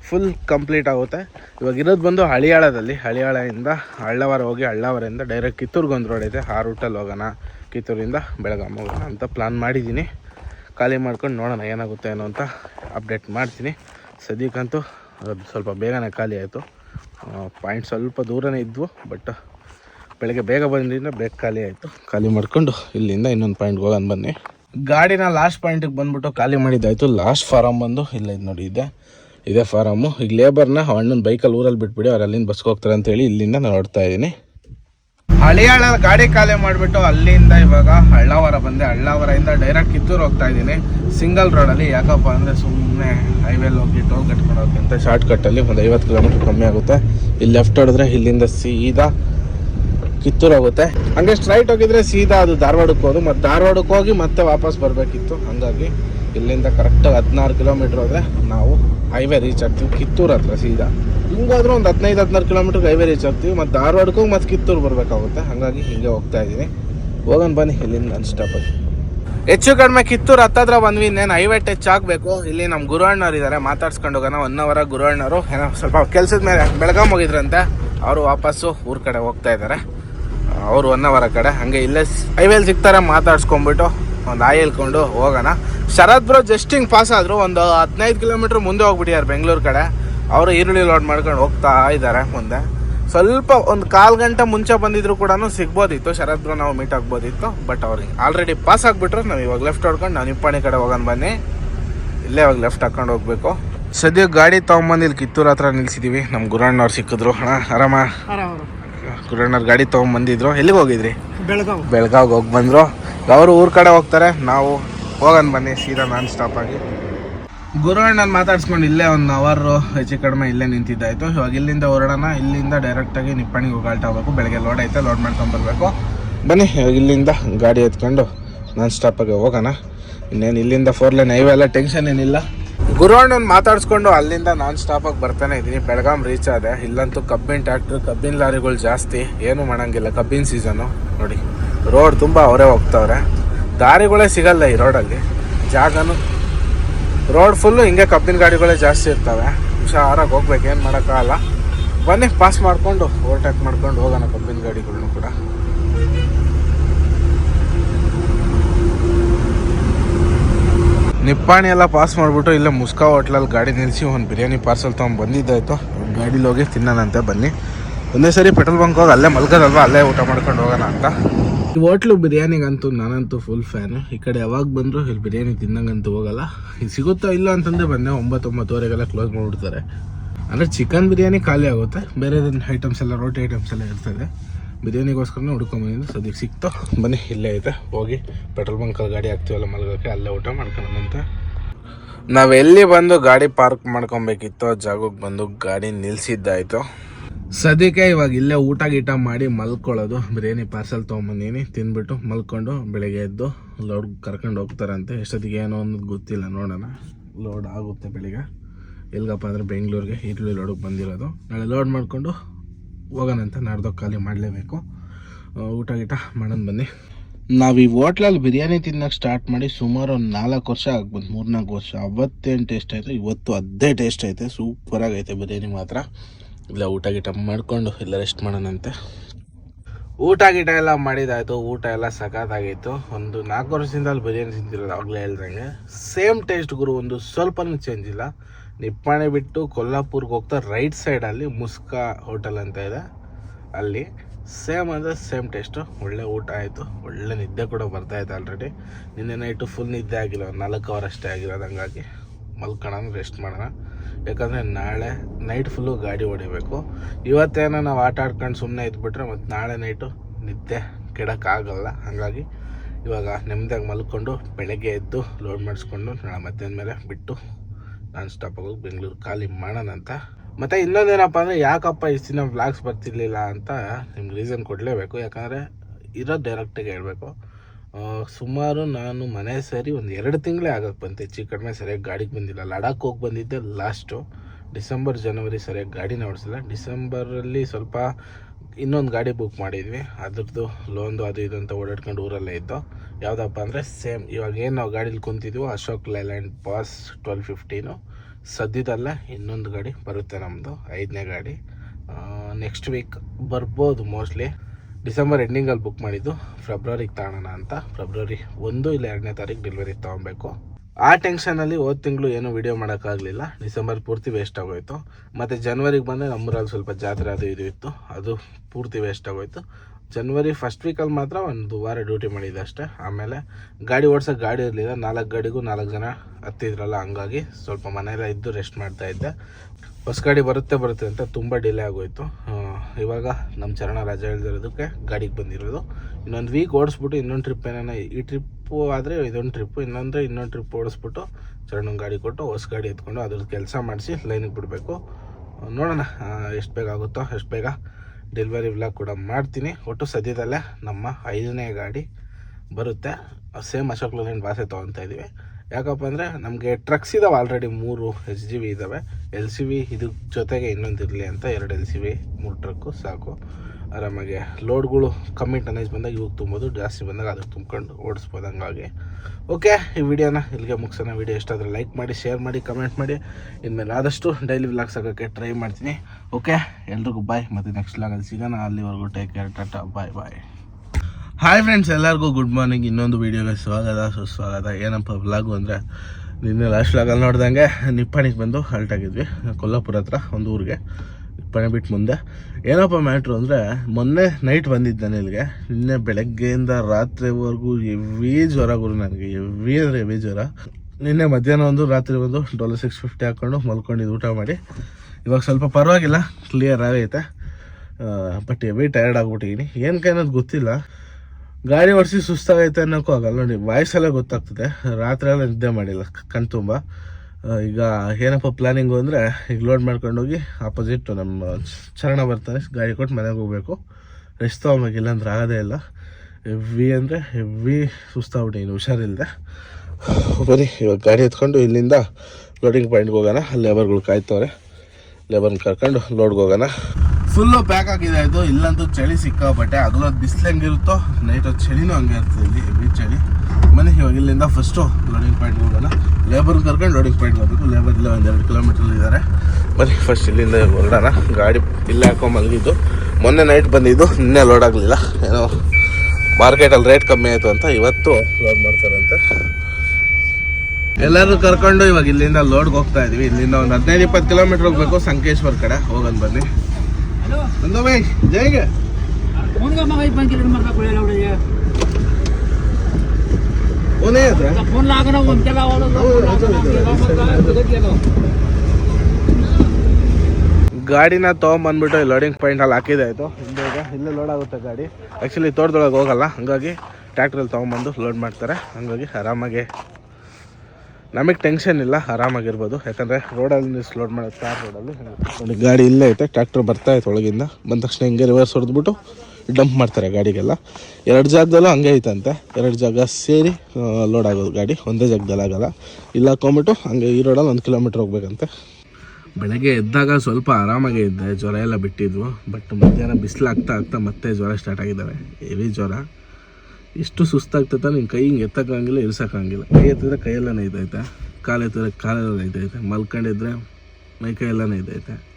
ಫುಲ್ ಕಂಪ್ಲೀಟ್ ಆಗುತ್ತೆ. ಇವಾಗ ಇರೋದು ಬಂದು ಹಳಿಯಾಳದಲ್ಲಿ. ಹಳಿಯಾಳದಿಂದ ಹಳ್ಳವಾರ ಹೋಗಿ ಹಳ್ಳವಾರದಿಂದ ಡೈರೆಕ್ಟ್ ಕಿತ್ತೂರ್ಗೆ ಒಂದು ರೋಡ್ ಐತೆ. ಆ ರೂಟಲ್ಲಿ ಹೋಗೋಣ. ಕಿತ್ತೂರಿಂದ ಬೆಳಗಾಂ ಹೋಗೋಣ ಅಂತ ಪ್ಲಾನ್ ಮಾಡಿದ್ದೀನಿ. ಖಾಲಿ ಮಾಡ್ಕೊಂಡು ನೋಡೋಣ ಏನಾಗುತ್ತೆ ಏನೋ ಅಂತ ಅಪ್ಡೇಟ್ ಮಾಡ್ತೀನಿ. ಸದ್ಯಕ್ಕಂತೂ ಅದು ಸ್ವಲ್ಪ ಬೇಗನೆ ಖಾಲಿ ಆಯಿತು. ಪಾಯಿಂಟ್ ಸ್ವಲ್ಪ ದೂರನೇ ಇದ್ವು, ಬಟ್ ಬೆಳಗ್ಗೆ ಬೇಗ ಬಂದಿದ್ದರಿಂದ ಬೇಗ ಖಾಲಿ ಆಯಿತು. ಖಾಲಿ ಮಾಡ್ಕೊಂಡು ಇಲ್ಲಿಂದ ಇನ್ನೊಂದು ಪಾಯಿಂಟ್ಗೆ ಹೋಗೋಣ ಬನ್ನಿ. ಗಾಡಿನ ಲಾಸ್ಟ್ ಪಾಯಿಂಟಿಗೆ ಬಂದ್ಬಿಟ್ಟು ಖಾಲಿ ಮಾಡಿದ್ದಾಯಿತು. ಲಾಸ್ಟ್ ಫಾರಮ್ ಬಂದು ಇಲ್ಲ ಇದು ನೋಡಿ, ಇದೆ. ಇದೇ ಫಾರಮ್ಮು ಈಗ ಲೇಬರ್ನ ಅಣ್ಣನ ಬೈಕಲ್ಲಿ ಊರಲ್ಲಿ ಬಿಟ್ಬಿಡಿ, ಅವ್ರು ಅಲ್ಲಿಂದ ಬಸ್ಗೆ ಹೋಗ್ತಾರೆ ಅಂತೇಳಿ ಇಲ್ಲಿಂದ ನಾನು ಹೊಡ್ತಾ ಇದ್ದೀನಿ. ಹಳಿಯಾಳ ಗಾಡಿ ಖಾಲಿ ಮಾಡಿಬಿಟ್ಟು ಅಲ್ಲಿಂದ ಇವಾಗ ಹಳ್ಳಾವರ ಬಂದೆ. ಹಳ್ಳಾವರದಿಂದ ಡೈರೆಕ್ಟ್ ಕಿತ್ತೂರು ಹೋಗ್ತಾ ಇದ್ದೀನಿ. ಸಿಂಗಲ್ ರೋಡಲ್ಲಿ ಯಾಕಪ್ಪ ಅಂದರೆ ಸುಮ್ಮನೆ ಹೈವೇಲಿ ಹೋಗಿ ಟೋಲ್ ಕಟ್ಕೊಂಡು ಹೋಗ್ತಿಂತ ಶಾರ್ಟ್ ಕಟ್ಟಲ್ಲಿ ಒಂದು ಐವತ್ತು ಕಿಲೋಮೀಟ್ರ್ ಕಮ್ಮಿ ಆಗುತ್ತೆ. ಇಲ್ಲಿ ಲೆಫ್ಟ್ ಹೊಡೆದ್ರೆ ಇಲ್ಲಿಂದ ಸೀದಾ ಕಿತ್ತೂರು ಹೋಗುತ್ತೆ. ಹಂಗೆ ಸ್ಟ್ರೈಟ್ ಹೋಗಿದ್ರೆ ಸೀದಾ ಅದು ಧಾರವಾಡಕ್ಕೆ ಹೋದು. ಮತ್ತು ಧಾರವಾಡಕ್ಕೆ ಹೋಗಿ ಮತ್ತೆ ವಾಪಸ್ ಬರಬೇಕಿತ್ತು. ಹಾಗಾಗಿ ಇಲ್ಲಿಂದ ಕರೆಕ್ಟಾಗಿ ಹದಿನಾರು ಕಿಲೋಮೀಟ್ರ್ ಹೋದರೆ ನಾವು ಹೈವೇ ರೀಚ್ ಆಗ್ತೀವಿ. ಕಿತ್ತೂರು ಹತ್ರ ಸೀದಾ. ಹಿಂಗಾದ್ರೂ ಒಂದು ಹದಿನೈದು, ಹದಿನಾರು ಕಿಲೋಮೀಟ್ರ್ಗೆ ಹೈವೇ ರೀಚ್ ಆಗ್ತೀವಿ. ಮತ್ತು ಧಾರವಾಡಕ್ಕೂ ಮತ್ತು ಕಿತ್ತೂರು ಬರಬೇಕಾಗುತ್ತೆ. ಹಾಗಾಗಿ ಹಿಂಗೆ ಹೋಗ್ತಾ ಇದ್ದೀನಿ ಹೋಗೋಣ ಬನ್ನಿ, ಇಲ್ಲಿಂದ ಸ್ಟಾಪ್ ಸ್ಟಾಪಲ್ಲಿ ಹೆಚ್ಚು ಕಡಿಮೆ ಕಿತ್ತೂರು ಹತ್ತತ್ರ ಬಂದ್ವಿ. ಇನ್ನೇನು ಹೈವೇ ಟಚ್ ಆಗಬೇಕು. ಇಲ್ಲಿ ನಮ್ಮ ಗುರುವಣ್ಣವ್ರು ಇದ್ದಾರೆ ಮಾತಾಡ್ಸ್ಕೊಂಡು ಹೋಗೋಣ. ಒನ್ ಅವರ ಗುರುವಣ್ಣವರು. ಏನೋ ಸ್ವಲ್ಪ ಕೆಲಸದ ಮೇಲೆ ಬೆಳಗಾಂ ಹೋಗಿದ್ರಂತೆ. ಅವರು ವಾಪಸ್ಸು ಊರ ಕಡೆ ಹೋಗ್ತಾ ಇದ್ದಾರೆ ಅವರು ಒನ್ ಅವರ್ ಕಡೆ. ಹಂಗೆ ಇಲ್ಲೇ ಹೈವೇಲಿ ಸಿಗ್ತಾರೆ ಮಾತಾಡ್ಸ್ಕೊಂಬಿಟ್ಟು ಒಂದು ಆಯ್ ಹೇಳ್ಕೊಂಡು ಹೋಗೋಣ. ಶರತ್ ಬ್ರೋ ಜಸ್ಟ್ ಹಿಂಗೆ ಪಾಸ್ ಆದ್ರು ಒಂದು ಹದಿನೈದು ಕಿಲೋಮೀಟ್ರ್ ಮುಂದೆ ಹೋಗ್ಬಿಟ್ಟಿದ್ದಾರೆ ಬೆಂಗಳೂರು ಕಡೆ. ಅವರು ಈರುಳ್ಳಿ ಲೋಡ್ ಮಾಡ್ಕೊಂಡು ಹೋಗ್ತಾ ಇದ್ದಾರೆ ಮುಂದೆ. ಸ್ವಲ್ಪ ಒಂದು ಕಾಲು ಗಂಟೆ ಮುಂಚೆ ಬಂದಿದ್ರು ಕೂಡ ಸಿಗ್ಬೋದಿತ್ತು. ಶರತ್ ಬ್ರೋ ನಾವು ಮೀಟ್ ಆಗ್ಬೋದಿತ್ತು. ಬಟ್ ಅವ್ರಿಗೆ ಆಲ್ರೆಡಿ ಪಾಸ್ ಆಗಿಬಿಟ್ರೆ. ನಾವು ಇವಾಗ ಲೆಫ್ಟ್ ಹೊಡ್ಕೊಂಡು ನಾವು ನಿಪ್ಪಾಣಿ ಕಡೆ ಹೋಗೋಣ ಬನ್ನಿ. ಇಲ್ಲೇ ಇವಾಗ ಲೆಫ್ಟ್ ಹಾಕೊಂಡು ಹೋಗ್ಬೇಕು. ಸದ್ಯ ಗಾಡಿ ತೊಗೊಂಬಂದು ಇಲ್ಲಿ ಕಿತ್ತೂರು ಹತ್ರ ನಿಲ್ಸಿದೀವಿ. ನಮ್ಮ ಗುರಣ್ಣವ್ರು ಸಿಕ್ಕಿದ್ರು. ಅಣ್ಣ ಆರಾಮ. ಗುರಣ್ಣವ್ರ ಗಾಡಿ ತೊಗೊಂಬಂದಿದ್ರು ಎಲ್ಲಿಗೆ ಹೋಗಿದ್ರಿ? ಬೆಳಗಾವ್. ಬೆಳಗಾವ್ಗೆ ಹೋಗಿ ಬಂದರು. ಅವರು ಊರ ಕಡೆ ಹೋಗ್ತಾರೆ. ನಾವು ಹೋಗೋಣ ಬನ್ನಿ ಸೀದಾ ನಾನ್ ಸ್ಟಾಪ್ ಆಗಿ. ಗುರುವಣ್ಣನ ಮಾತಾಡ್ಸ್ಕೊಂಡು ಇಲ್ಲೇ ಒಂದು ಅವರ್ ಹೆಚ್ಚು ಕಡಿಮೆ ಇಲ್ಲೇ ನಿಂತಿದ್ದಾಯ್ತು. ಇವಾಗ ಇಲ್ಲಿಂದ ಹೊರಡೋಣ. ಇಲ್ಲಿಂದ ಡೈರೆಕ್ಟಾಗಿ ನಿಪ್ಪಣಿಗೆ ಹೋಗಾಲ್ಟ್ ಹೋಗ್ಬೇಕು. ಬೆಳಗ್ಗೆ ಲೋಡ್ ಐತೆ ಲೋಡ್ ಮಾಡ್ಕೊಂಡು ಬರಬೇಕು. ಬನ್ನಿ ಇವಾಗ ಇಲ್ಲಿಂದ ಗಾಡಿ ಎತ್ಕೊಂಡು ನಾನ್ ಸ್ಟಾಪಾಗಿ ಹೋಗೋಣ. ಇನ್ನೇನು ಇಲ್ಲಿಂದ ಫೋರ್ ಲೈನ್ ಐವೆಲ್ಲ ಎಲ್ಲ ಟೆನ್ಷನ್ ಏನಿಲ್ಲ. ಗುರುವಣ್ಣನ ಮಾತಾಡ್ಸ್ಕೊಂಡು ಅಲ್ಲಿಂದ ನಾನ್ ಸ್ಟಾಪಾಗಿ ಬರ್ತಾನೆ ಇದ್ದೀನಿ ಬೆಳಗಾಂ ರೀಚ್ ಆದೆ. ಇಲ್ಲಂತೂ ಕಬ್ಬಿನ ಟ್ರಾಕ್ಟರ್ ಕಬ್ಬಿನ ಲಾರಿಗಳು ಜಾಸ್ತಿ. ಏನು ಮಾಡಂಗಿಲ್ಲ. ಕಬ್ಬಿನ ಸೀಸನು ನೋಡಿ ರೋಡ್ ತುಂಬ ಅವರೇ ಹೋಗ್ತಾವ್ರೆ. ದಾರಿಗಳೇ ಸಿಗಲ್ಲ ಈ ರೋಡಲ್ಲಿ ಜಾಗನು ರೋಡ್ ಫುಲ್ಲು ಹಿಂಗೆ ಕಬ್ಬಿನ ಗಾಡಿಗಳೇ ಜಾಸ್ತಿ ಇರ್ತವೆ. ಹುಷಾರಾಗಿ ಹೋಗ್ಬೇಕು. ಏನು ಮಾಡೋಕ್ಕಾಗಲ್ಲ. ಬನ್ನಿ ಪಾಸ್ ಮಾಡಿಕೊಂಡು ಓವರ್ಟೇಕ್ ಮಾಡ್ಕೊಂಡು ಹೋಗೋಣ ಕಬ್ಬಿನ ಗಾಡಿಗಳನ್ನೂ ಕೂಡ. ನಿಪ್ಪಾಣಿ ಎಲ್ಲ ಪಾಸ್ ಮಾಡಿಬಿಟ್ಟು ಇಲ್ಲೇ ಮುಸ್ಕಾ ಹೋಟ್ಲಲ್ಲಿ ಗಾಡಿ ನಿಲ್ಲಿಸಿ ಒಂದು ಬಿರಿಯಾನಿ ಪಾರ್ಸಲ್ ತೊಗೊಂಡು ಬಂದಿದ್ದಾಯ್ತು. ಗಾಡೀಲಿ ಹೋಗಿ ತಿನ್ನೋಣಂತೆ ಬನ್ನಿ. ಒಂದೇ ಸರಿ ಪೆಟ್ರೋಲ್ ಬಂಕ್ ಹೋಗಿ ಅಲ್ಲೇ ಮಲ್ಕೋದಲ್ವಾ ಅಲ್ಲೇ ಊಟ ಮಾಡ್ಕೊಂಡು ಹೋಗೋಣ ಅಂತ. ಈ ಹೋಟ್ಲು ಬಿರಿಯಾನಿಗಂತೂ ನಾನಂತೂ ಫುಲ್ ಫ್ಯಾನು ಈ ಕಡೆ ಯಾವಾಗ ಬಂದರೂ ಇಲ್ಲಿ ಬಿರಿಯಾನಿ ತಿನ್ನಂಗಂತೂ ಹೋಗಲ್ಲ. ಸಿಗುತ್ತೋ ಇಲ್ಲ ಅಂತಂದರೆ ಬಂದೆ ಒಂಬತ್ತೊಂಬತ್ತುವರೆಗೆಲ್ಲ ಕ್ಲೋಸ್ ಮಾಡಿಬಿಡ್ತಾರೆ. ಅಂದರೆ ಚಿಕನ್ ಬಿರಿಯಾನಿ ಖಾಲಿ ಆಗುತ್ತೆ. ಬೇರೆ ಐಟಮ್ಸ್ ಎಲ್ಲ ರೋಟಿ ಐಟಮ್ಸ್ ಎಲ್ಲ ಇರ್ತದೆ. ಬಿರಿಯಾನಿಗೋಸ್ಕರನೇ ಹುಡ್ಕೊಂಬಂದಿದ್ದು ಸದ್ಯಕ್ಕೆ ಸಿಕ್ತು. ಬನ್ನಿ, ಇಲ್ಲೇ ಐತೆ ಹೋಗಿ ಪೆಟ್ರೋಲ್ ಬಂಕಲ್ಲಿ ಗಾಡಿ ಹಾಕ್ತೀವಲ್ಲ ಮಲಗೋಕ್ಕೆ ಅಲ್ಲೇ ಊಟ ಮಾಡ್ಕೊಳ್ಳೋಣಂತೆ ನಾವು ಎಲ್ಲಿ ಬಂದು ಗಾಡಿ ಪಾರ್ಕ್ ಮಾಡ್ಕೊಬೇಕಿತ್ತು, ಜಾಗಕ್ಕೆ ಬಂದು ಗಾಡಿ ನಿಲ್ಸಿದ್ದಾಯ್ತು. ಸದ್ಯಕ್ಕೆ ಇವಾಗ ಇಲ್ಲೇ ಊಟ ಗೀಟ ಮಾಡಿ ಮಲ್ಕೊಳ್ಳೋದು. ಬಿರಿಯಾನಿ ಪಾರ್ಸೆಲ್ ತೊಗೊಂಬಂದೀನಿ. ತಿಂದ್ಬಿಟ್ಟು ಮಲ್ಕೊಂಡು ಬೆಳಗ್ಗೆ ಎದ್ದು ಲೋಡ್ ಕರ್ಕೊಂಡು ಹೋಗ್ತಾರಂತೆ. ಎಷ್ಟೊತ್ತಿಗೆ ಏನೋ ಅನ್ನೋದು ಗೊತ್ತಿಲ್ಲ, ನೋಡೋಣ. ಲೋಡ್ ಆಗುತ್ತೆ ಬೆಳಿಗ್ಗೆ. ಎಲ್ಗಪ್ಪ ಅಂದರೆ ಬೆಂಗಳೂರಿಗೆ ಈರುಳ್ಳಿ ಲೋಡಿಗೆ ಬಂದಿರೋದು. ನಾಳೆ ಲೋಡ್ ಮಾಡಿಕೊಂಡು ಹೋಗೋಣಂತ ನಾಡ್ದು ಖಾಲಿ ಮಾಡಲೇಬೇಕು. ಊಟ ಗೀಟ ಮಾಡೋಣ ಬನ್ನಿ. ನಾವು ಈ ಹೋಟ್ಲಲ್ಲಿ ಬಿರಿಯಾನಿ ತಿನ್ನೋಕೆ ಸ್ಟಾರ್ಟ್ ಮಾಡಿ ಸುಮಾರು ಒಂದು ನಾಲ್ಕು ವರ್ಷ ಆಗ್ಬೋದು, ಮೂರ್ನಾಲ್ಕು ವರ್ಷ. ಅವತ್ತೇನು ಟೇಸ್ಟ್ ಆಯಿತು? ಇವತ್ತು ಅದೇ ಟೇಸ್ಟ್ ಐತೆ. ಸೂಪರಾಗೈತೆ ಬಿರಿಯಾನಿ ಮಾತ್ರ. ಇಲ್ಲ, ಊಟ ಗೀಟ ಮಾಡಿಕೊಂಡು ಇಲ್ಲ ರೆಸ್ಟ್ ಮಾಡೋಣಂತೆ. ಊಟ ಗೀಟ ಎಲ್ಲ ಮಾಡಿದಾಯಿತು. ಊಟ ಎಲ್ಲ ಸಖತ್ತಾಗಿತ್ತು ಒಂದು ನಾಲ್ಕು ವರ್ಷದಿಂದ ಅಲ್ಲಿ ಬಿರಿಯಾನಿ ತಿಂತಿರೋದು ಆಗಲೇ ಹೇಳ್ದಂಗೆ. ಸೇಮ್ ಟೇಸ್ಟ್ ಗುರು, ಒಂದು ಸ್ವಲ್ಪನೂ ಚೇಂಜ್ ಇಲ್ಲ. ನಿಪ್ಪಾಣಿ ಬಿಟ್ಟು ಕೊಲ್ಲಾಪುರ್ಗೆ ಹೋಗ್ತಾ ರೈಟ್ ಸೈಡಲ್ಲಿ ಮುಸ್ಕಾ ಹೋಟೆಲ್ ಅಂತ ಇದೆ. ಅಲ್ಲಿ ಸೇಮ್ ಅಂದರೆ ಸೇಮ್ ಟೇಸ್ಟು ಒಳ್ಳೆ ಊಟ ಆಯಿತು. ಒಳ್ಳೆ ನಿದ್ದೆ ಕೂಡ ಬರ್ತಾ ಇತ್ತು ಆಲ್ರೆಡಿ ನಿನ್ನೆ ನೈಟು ಫುಲ್ ನಿದ್ದೆ ಆಗಿಲ್ಲ. ನಾಲ್ಕು ಅವರ್ ಅಷ್ಟೇ ಆಗಿರೋದು ಹಂಗಾಗಿ. ಮಲ್ಕೊಳ್ಳೋಣ ರೆಸ್ಟ್ ಮಾಡೋಣ. ಯಾಕಂದರೆ ನಾಳೆ ನೈಟ್ ಫುಲ್ಲು ಗಾಡಿ ಹೊಡಿಬೇಕು. ಇವತ್ತೇನೋ ನಾವು ಆಟ ಆಡ್ಕೊಂಡು ಸುಮ್ಮನೆ ಇದ್ಬಿಟ್ರೆ ಮತ್ತು ನಾಳೆ ನೈಟು ನಿದ್ದೆ ಕೆಡೋಕ್ಕಾಗಲ್ಲ ಹಾಗಾಗಿ ಇವಾಗ ನೆಮ್ಮದಿಯಾಗಿ ಮಲ್ಕೊಂಡು ಬೆಳಗ್ಗೆ ಎದ್ದು ಲೋಡ್ ಮಾಡಿಸ್ಕೊಂಡು ನಾಳೆ ಮಧ್ಯಾಹ್ನ ಮೇಲೆ ಬಿಟ್ಟು ನಾನ್ ಸ್ಟಾಪ್ ಆಗೋದು, ಬೆಂಗಳೂರು ಖಾಲಿ ಮಾಡೋಣ ಅಂತ. ಮತ್ತೆ ಇನ್ನೊಂದೇನಪ್ಪ ಅಂದರೆ, ಯಾಕಪ್ಪ ಇಷ್ಟು ದಿನ ವ್ಲಾಗ್ಸ್ ಬರ್ತಿರ್ಲಿಲ್ಲ ಅಂತ ನಿಮ್ಗೆ ರೀಸನ್ ಕೊಡಲೇಬೇಕು. ಯಾಕಂದರೆ ಇರೋದು ಡೈರೆಕ್ಟಾಗಿ ಹೇಳಬೇಕು. ಸುಮಾರು ನಾನು ಮನೆ ಸೇರಿ ಒಂದು ಎರಡು ತಿಂಗಳೇ ಆಗಕ್ಕೆ ಬಂತು. ಹೆಚ್ಚು ಕಡಿಮೆ ಸರಿಯಾಗಿ ಗಾಡಿಗೆ ಬಂದಿಲ್ಲ. ಲಡಾಖ್ ಹೋಗಿ ಬಂದಿದ್ದೆ ಲಾಸ್ಟು ಡಿಸೆಂಬರ್, ಜನವರಿ ಸರಿಯಾಗಿ ಗಾಡಿನ ಓಡಿಸಿಲ್ಲ. ಡಿಸೆಂಬರಲ್ಲಿ ಸ್ವಲ್ಪ ಇನ್ನೊಂದು ಗಾಡಿ ಬುಕ್ ಮಾಡಿದ್ವಿ. ಅದ್ರದ್ದು ಲೋನ್ದು ಅದು ಇದು ಅಂತ ಓಡಾಡ್ಕೊಂಡು ಊರಲ್ಲೇ ಇದ್ದು. ಯಾವುದಪ್ಪ ಅಂದರೆ ಸೇಮ್ ಇವಾಗ ಏನು ನಾವು ಗಾಡೀಲಿ ಕುಂತಿದ್ವೋ Ashok Leyland boss twelve fifteen ಸದ್ಯದಲ್ಲೇ ಇನ್ನೊಂದು ಗಾಡಿ ಬರುತ್ತೆ ನಮ್ಮದು ಐದನೇ ಗಾಡಿ. ನೆಕ್ಸ್ಟ್ ವೀಕ್ ಬರ್ಬೋದು ಮೋಸ್ಟ್ಲಿ ಡಿಸೆಂಬರ್ ಎಂಡಿಂಗಲ್ಲಿ ಬುಕ್ ಮಾಡಿದ್ದು. ಫೆಬ್ರವರಿಗೆ ತಗೋಣ ಅಂತ. ಫೆಬ್ರವರಿ ಒಂದು ಇಲ್ಲ ಎರಡನೇ ತಾರೀಕು ಡೆಲಿವರಿ ತೊಗೊಬೇಕು. ಆ ಟೆನ್ಷನಲ್ಲಿ ಹೋದ ತಿಂಗಳು ಏನು ವಿಡಿಯೋ ಮಾಡೋಕ್ಕಾಗಲಿಲ್ಲ. ಡಿಸೆಂಬರ್ ಪೂರ್ತಿ ವೇಸ್ಟ್ ಆಗೋಯ್ತು. ಮತ್ತು ಜನ್ವರಿಗೆ ಬಂದರೆ ನಮ್ಮೂರಲ್ಲಿ ಸ್ವಲ್ಪ ಜಾತ್ರೆ ಅದು ಇದು ಇತ್ತು. ಅದು ಪೂರ್ತಿ ವೇಸ್ಟ್ ಆಗೋಯ್ತು. ಜನ್ವರಿ ಫಸ್ಟ್ ವೀಕಲ್ಲಿ ಮಾತ್ರ ಒಂದು ವಾರ ಡ್ಯೂಟಿ ಮಾಡಿದ್ದೆ ಅಷ್ಟೇ. ಆಮೇಲೆ ಗಾಡಿ ಓಡ್ಸೋಕೆ ಗಾಡಿ ಇರಲಿಲ್ಲ. ನಾಲ್ಕು ಗಾಡಿಗೂ ನಾಲ್ಕು ಜನ ಹತ್ತಿದ್ರಲ್ಲ, ಹಂಗಾಗಿ ಸ್ವಲ್ಪ ಮನೆಯಲ್ಲ ಇದ್ದು ರೆಸ್ಟ್ ಮಾಡ್ತಾ ಇದ್ದೆ. ಹೊಸ ಗಾಡಿ ಬರುತ್ತೆ ಬರುತ್ತೆ ಅಂತ ತುಂಬ ಡಿಲೇ ಆಗೋಯ್ತು. ಇವಾಗ ನಮ್ಮ ಚರಣ ರಜೆ ಹೇಳ್ದಿರೋದಕ್ಕೆ ಗಾಡಿಗೆ ಬಂದಿರೋದು. ಇನ್ನೊಂದು ವೀಕ್ ಓಡಿಸ್ಬಿಟ್ಟು ಇನ್ನೊಂದು ಟ್ರಿಪ್ ಏನಾನ ಈ ಟ್ರಿಪ್ಪು ಆದರೆ ಇದೊಂದು ಟ್ರಿಪ್ಪು ಇನ್ನೊಂದು ಇನ್ನೊಂದು ಟ್ರಿಪ್ ಓಡಿಸ್ಬಿಟ್ಟು ಚರಣಂಗೆ ಗಾಡಿ ಕೊಟ್ಟು ಹೊಸ ಗಾಡಿ ಎತ್ಕೊಂಡು ಅದ್ರದ್ದು ಕೆಲಸ ಮಾಡಿಸಿ ಲೈನಿಗೆ ಬಿಡಬೇಕು. ನೋಡೋಣ ಎಷ್ಟು ಬೇಗ ಆಗುತ್ತೋ, ಎಷ್ಟು ಬೇಗ ಡೆಲಿವರಿ ವ್ಲಾಗ್ ಕೂಡ ಮಾಡ್ತೀನಿ. ಒಟ್ಟು ಸದ್ಯದಲ್ಲೇ ನಮ್ಮ ಐದನೇ ಗಾಡಿ ಬರುತ್ತೆ. ಸೇಮ್ ಅಶೋಕ್ ಲೇಲ್ಯಾಂಡ್ ಭಾಷೆ ತೊಗೊತಾ ಇದ್ದೀವಿ ಯಾಕಪ್ಪ ಅಂದರೆ ನಮಗೆ ಟ್ರಕ್ಸ್ ಇದಾವೆ ಆಲ್ರೆಡಿ ಮೂರು ಎಚ್ ಜಿ ವಿ ಇದ್ದಾವೆ ಎಲ್ ಸಿ ವಿ ಇದ್ರ ಜೊತೆಗೆ ಇನ್ನೊಂದು ಇರಲಿ ಅಂತ ಎರಡು ಎಲ್ ಸಿ ವಿ ಮೂರು ಟ್ರಕ್ಕು ಸಾಕು. ಆರಾಮಾಗಿ ಲೋಡ್ಗಳು ಕಮ್ಮಿ ಟನೇಜ್ ಬಂದಾಗ ಇವಾಗ ತುಂಬೋದು, ಜಾಸ್ತಿ ಬಂದಾಗ ಅದಕ್ಕೆ ತುಂಬ್ಕೊಂಡು ಓಡಿಸ್ಬೋದು ಹಂಗಾಗಿ. ಓಕೆ ಈ ವಿಡಿಯೋನ ಇಲ್ಲಿಗೆ ಮುಗಿಸೋಣ. ವಿಡಿಯೋ ಇಷ್ಟ ಆದರೆ ಲೈಕ್ ಮಾಡಿ ಶೇರ್ ಮಾಡಿ ಕಮೆಂಟ್ ಮಾಡಿ. ಇನ್ಮೇಲೆ ಆದಷ್ಟು ಡೈಲಿ ವ್ಲಾಗ್ಸ್ ಆಗೋಕ್ಕೆ ಟ್ರೈ ಮಾಡ್ತೀನಿ. ಓಕೆ ಎಲ್ರಿಗೂ ಬಾಯ್ ಮತ್ತು ನೆಕ್ಸ್ಟ್ ವ್ಲಾಗಲ್ಲಿ ಸಿಗೋಣ. ಅಲ್ಲಿವರೆಗೂ take care tata. Bye bye hi friends ಎಲ್ಲರಿಗೂ ಗುಡ್ ಮಾರ್ನಿಂಗ್ ಇನ್ನೊಂದು ವೀಡಿಯೋಗೆ ಸ್ವಾಗತ. ಸುಸ್ವಾಗತ ಏನಪ್ಪ ವ್ಲಾಗು ಅಂದರೆ? ನಿನ್ನೆ ಲಾಸ್ಟ್ ವ್ಲಾಗಲ್ಲಿ ನೋಡ್ದಂಗೆ ನಿಪ್ಪಾಣಿಗೆ ಬಂದು ಹಲ್ಟ್ ಆಗಿದ್ವಿ. ಕೊಲ್ಲಾಪುರ ಹತ್ರ, ಒಂದು ಊರಿಗೆ. ನಿಪ್ಪಾಣಿ ಬಿಟ್ಟು ಮುಂದೆ. ಏನಪ್ಪ ಮ್ಯಾಟ್ರು ಅಂದರೆ, ಮೊನ್ನೆ ನೈಟ್ ಬಂದಿದ್ದೆ ನಾನು ಇಲ್ಲಿಗೆ ನಿನ್ನೆ ಬೆಳಗ್ಗೆಯಿಂದ ರಾತ್ರಿವರೆಗೂ ಎವಿ ಜ್ವರ ಗುರು ನನಗೆ. ಎವಿ ಅಂದರೆ ಎವಿ ಜ್ವರ. ನಿನ್ನೆ ಮಧ್ಯಾಹ್ನ ಒಂದು, ರಾತ್ರಿ ಒಂದು ಡಾಲರ್ ಸಿಕ್ಸ್ ಫಿಫ್ಟಿ ಹಾಕ್ಕೊಂಡು ಮಲ್ಕೊಂಡಿದ್ದು ಊಟ ಮಾಡಿ. ಇವಾಗ ಸ್ವಲ್ಪ ಪರವಾಗಿಲ್ಲ ಕ್ಲಿಯರ್ ಆಗೈತೆ. ಬಟ್ ಎವಿ ಟಯರ್ಡ್ ಆಗ್ಬಿಟ್ಟಿದ್ದೀನಿ ಏನಕ್ಕೆ ಅನ್ನೋದು ಗೊತ್ತಿಲ್ಲ. ಗಾಡಿ ಓಡಿಸಿ ಸುಸ್ತಾಗೈತೆ ಅನ್ನೋಕ್ಕೂ ಆಗಲ್ಲ ನೋಡಿ ವಾಯ್ಸಲ್ಲೇ ಗೊತ್ತಾಗ್ತದೆ. ರಾತ್ರಿ ಎಲ್ಲ ನಿದ್ದೆ ಮಾಡಿಲ್ಲ ಕಣ್ತುಂಬ ಈಗ ಏನಪ್ಪ ಪ್ಲಾನಿಂಗು ಅಂದರೆ ಈಗ ಲೋಡ್ ಮಾಡ್ಕೊಂಡೋಗಿ ಆಪೋಸಿಟ್ ನಮ್ಮ ಚರಣ ಬರ್ತಾನೆ, ಗಾಡಿ ಕೊಟ್ಟು ಮನೆಗೆ ಹೋಗಬೇಕು. ರೆಸ್ಟ್ ತೊಗೊಬೇಕು, ಇಲ್ಲಾಂದ್ರೆ ಆಗೋದೇ ಇಲ್ಲ. ಹೆವಿ ಅಂದರೆ ಹೆವಿ ಇನ್ನು ಹುಷಾರಿಲ್ಲದೆ ಬನ್ನಿ, ಇವಾಗ ಗಾಡಿ ಎತ್ಕೊಂಡು ಇಲ್ಲಿಂದ ಲೋಡಿಂಗ್ ಪಾಯಿಂಟ್ಗೆ ಹೋಗೋಣ. ಅಲ್ಲಿ ಲೇಬರ್ಗಳು ಕಾಯ್ತವ್ರೆ. ಲೇಬರ್ನ ಕರ್ಕೊಂಡು ಲೋಡ್ಗೆ ಹೋಗೋಣ. ಫುಲ್ಲು ಪ್ಯಾಕ್ ಆಗಿದೆ ಇದು. ಇಲ್ಲಂತೂ ಚಳಿ ಸಿಕ್ಕಾಪಟ್ಟೆ. ಅದರ ಬಿಸಿಲು ಹೆಂಗಿರುತ್ತೋ ನೈಟ್ ಚಳಿನೂ ಹಂಗೆ ಇರ್ತದೆ ಇಲ್ಲಿ. ಹೆವಿ ಇಲ್ಲಿಂದ ಫಸ್ಟು ಲೋಡಿಂಗ್ ಪಾಯಿಂಟ್ ಹೋಗೋಣ ಲೇಬರ್ ಕರ್ಕೊಂಡು ಲೋಡಿಂಗ್ ಪಾಯಿಂಟ್ ಹೋಗ್ಬೇಕು ಲೇಬರ್ ಇಲ್ಲ ಒಂದು ಎರಡು ಕಿಲೋಮೀಟರ್ ಇದ್ದಾರೆ ಬನ್ನಿ ಫಸ್ಟ್ ಇಲ್ಲಿಂದ ಹೊರಡೋಣ. ಗಾಡಿ ಇಲ್ಲೇ ಹಾಕೊಂಡು ಮಲಗಿದ್ದು. ಮೊನ್ನೆ ನೈಟ್ ಬಂದಿದ್ದು ನಿನ್ನೆ ಲೋಡ್ ಆಗಲಿಲ್ಲ. ಏನೋ ಮಾರ್ಕೆಟಲ್ಲಿ ರೇಟ್ ಕಮ್ಮಿ ಆಯಿತು ಅಂತ ಇವತ್ತು ಲೋಡ್ ಮಾಡ್ತಾರಂತೆ. ಎಲ್ಲರೂ ಕರ್ಕೊಂಡು ಇವಾಗ ಇಲ್ಲಿಂದ ಲೋಡ್ಗೆ ಹೋಗ್ತಾ ಇದೀವಿ. ಇಲ್ಲಿಂದ ಒಂದು ಹದಿನೈದು ಇಪ್ಪತ್ತು ಕಿಲೋಮೀಟರ್ ಹೋಗ್ಬೇಕು ಸಂಕೇಶ್ವರ್ ಕಡೆ. ಹೋಗೋಣ ಬನ್ನಿ. ಜೈಗೆ. फोन लागणार ओमच्या लावायला ಗಾಡಿನ ತೊಗೊಂಬಂದ್ಬಿಟ್ಟು ಲೋಡಿಂಗ್ ಪಾಯಿಂಟ್ ಅಲ್ಲಿ ಹಾಕಿದೆ ಆಯಿತು ಹಿಂದೆ ಈಗ ಇಲ್ಲೇ ಲೋಡ್ ಆಗುತ್ತೆ ಗಾಡಿ ಆ್ಯಕ್ಚುಲಿ ತೋಟದೊಳಗೆ ಹೋಗಲ್ಲ ಹಂಗಾಗಿ ಟ್ರ್ಯಾಕ್ಟ್ರಲ್ಲಿ ತೊಗೊಂಬಂದು ಲೋಡ್ ಮಾಡ್ತಾರೆ ಹಂಗಾಗಿ ಆರಾಮಾಗಿ ನಮಗೆ ಟೆನ್ಷನ್ ಇಲ್ಲ ಆರಾಮಾಗಿರ್ಬೋದು ಯಾಕಂದರೆ ರೋಡಲ್ಲಿ ಲೋಡ್ ಮಾಡೋದು ಕಾರ್ ರೋಡಲ್ಲಿ ನೋಡಿ ಗಾಡಿ ಇಲ್ಲೇ ಐತೆ ಟ್ರ್ಯಾಕ್ಟರ್ ಬರ್ತಾ ಐತೆ ಒಳಗಿಂದ ಬಂದ ತಕ್ಷಣ ಹಿಂಗೆ ರಿವರ್ಸ್ ಹೊಡೆದ್ಬಿಟ್ಟು ಡಂಪ್ ಮಾಡ್ತಾರೆ ಗಾಡಿಗೆಲ್ಲ. ಎರಡು ಜಾಗದಲ್ಲೂ ಹಂಗೆ ಐತಂತೆ. ಎರಡು ಜಾಗ ಸೇರಿ ಲೋಡ್ ಆಗೋದು ಗಾಡಿ. ಒಂದೇ ಜಾಗದಲ್ಲಿ ಆಗೋಲ್ಲ. ಇಲ್ಲ ಹಾಕೊಂಬಿಟ್ಟು ಹಂಗೆ ಈ ರೋಡಲ್ಲಿ ಒಂದು ಕಿಲೋಮೀಟ್ರ್ ಹೋಗ್ಬೇಕಂತೆ. ಬೆಳಗ್ಗೆ ಎದ್ದಾಗ ಸ್ವಲ್ಪ ಆರಾಮಾಗೇ ಇದ್ದೆ. ಜ್ವರ ಎಲ್ಲ ಬಿಟ್ಟಿದ್ವು. ಬಟ್ ಮಧ್ಯಾಹ್ನ ಬಿಸಿಲು ಆಗ್ತಾ ಮತ್ತೆ ಜ್ವರ ಸ್ಟಾರ್ಟ್ ಆಗಿದ್ದಾವೆ ಹೆವಿ ಜ್ವರ. ಎಷ್ಟು ಸುಸ್ತಾಗ್ತೈತೆ ನಿನ್ನ ಕೈ ಹಿಂಗೆ ಎತ್ತಕ್ಕಾಗಿಲ್ಲ ಇರ್ಸೋಕ್ಕಾಗಿಲ್ಲ ಕೈ ಎತ್ತಿದ್ರೆ ಕೈಯೆಲ್ಲ ನೈದೈತೆ ಕಾಲು ಎತ್ತಿದ್ರೆ ಕಾಲೆಲ್ಲ ನೈದೈತೆ ಮಲ್ಕೊಂಡಿದ್ರೆ ಮೈ ಕೈಯೆಲ್ಲ ನೈತೈತೆ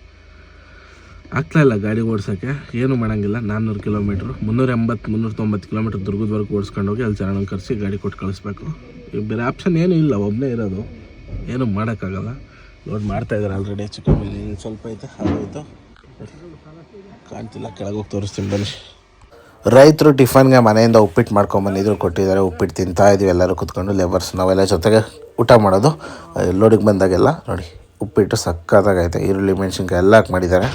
ಆಗ್ತಾ ಇಲ್ಲ ಗಾಡಿ ಓಡಿಸೋಕ್ಕೆ ಏನು ಮಾಡೋಂಗಿಲ್ಲ. ನಾನ್ನೂರು ಕಿಲೋಮೀಟ್ರ್. ಮುನ್ನೂರ ಎಂಬತ್ತು, ಮುನ್ನೂರ ತೊಂಬತ್ತು ಕಿಲೋಮೀಟ್ರ್ ದುರ್ಗದವರೆಗೂ ಓಡಿಸ್ಕೊಂಡು ಹೋಗಿ ಅಲ್ಲಿ ಚರಣ ಕರೆಸಿ ಗಾಡಿ ಕೊಟ್ಟು ಕಳಿಸ್ಬೇಕು. ಈಗ ಬೇರೆ ಆಪ್ಷನ್ ಏನೂ ಇಲ್ಲ. ಒಬ್ಬನೇ ಇರೋದು. ಏನು ಮಾಡೋಕ್ಕಾಗಲ್ಲ. ಲೋಡ್ ಮಾಡ್ತಾ ಇದ್ದಾರೆ ಆಲ್ರೆಡಿ ಇಲ್ಲಿ ಸ್ವಲ್ಪ ಐತೆ ಆಗೋಯ್ತು ಕಾಣ್ತಿಲ್ಲ. ಕೆಳಗೋಗಿ ತೋರಿಸ್ತೀನಿ ಬನ್ನಿ. ರೈತರು ಟಿಫನ್ಗೆ ಮನೆಯಿಂದ ಉಪ್ಪಿಟ್ಟು ಮಾಡ್ಕೊಂಬಂದಿದ್ರು ಕೊಟ್ಟಿದ್ದಾರೆ. ಉಪ್ಪಿಟ್ಟು ತಿಂತಾ ಇದೀವಿ. ಎಲ್ಲರೂ ಕುತ್ಕೊಂಡು ಲೇಬರ್ಸ್ ನಾವೆಲ್ಲ ಜೊತೆಗೆ ಊಟ ಮಾಡೋದು. ಲೋಡಿಗೆ ಬಂದಾಗೆಲ್ಲ ನೋಡಿ. ಉಪ್ಪಿಟ್ಟು ಸಕ್ಕತ್ತಾಗೈತೆ ಈರುಳ್ಳಿ, ಮೆಣಸಿನ್ಕಾಯಿ ಎಲ್ಲ ಹಾಕಿ ಮಾಡಿದ್ದಾರೆ.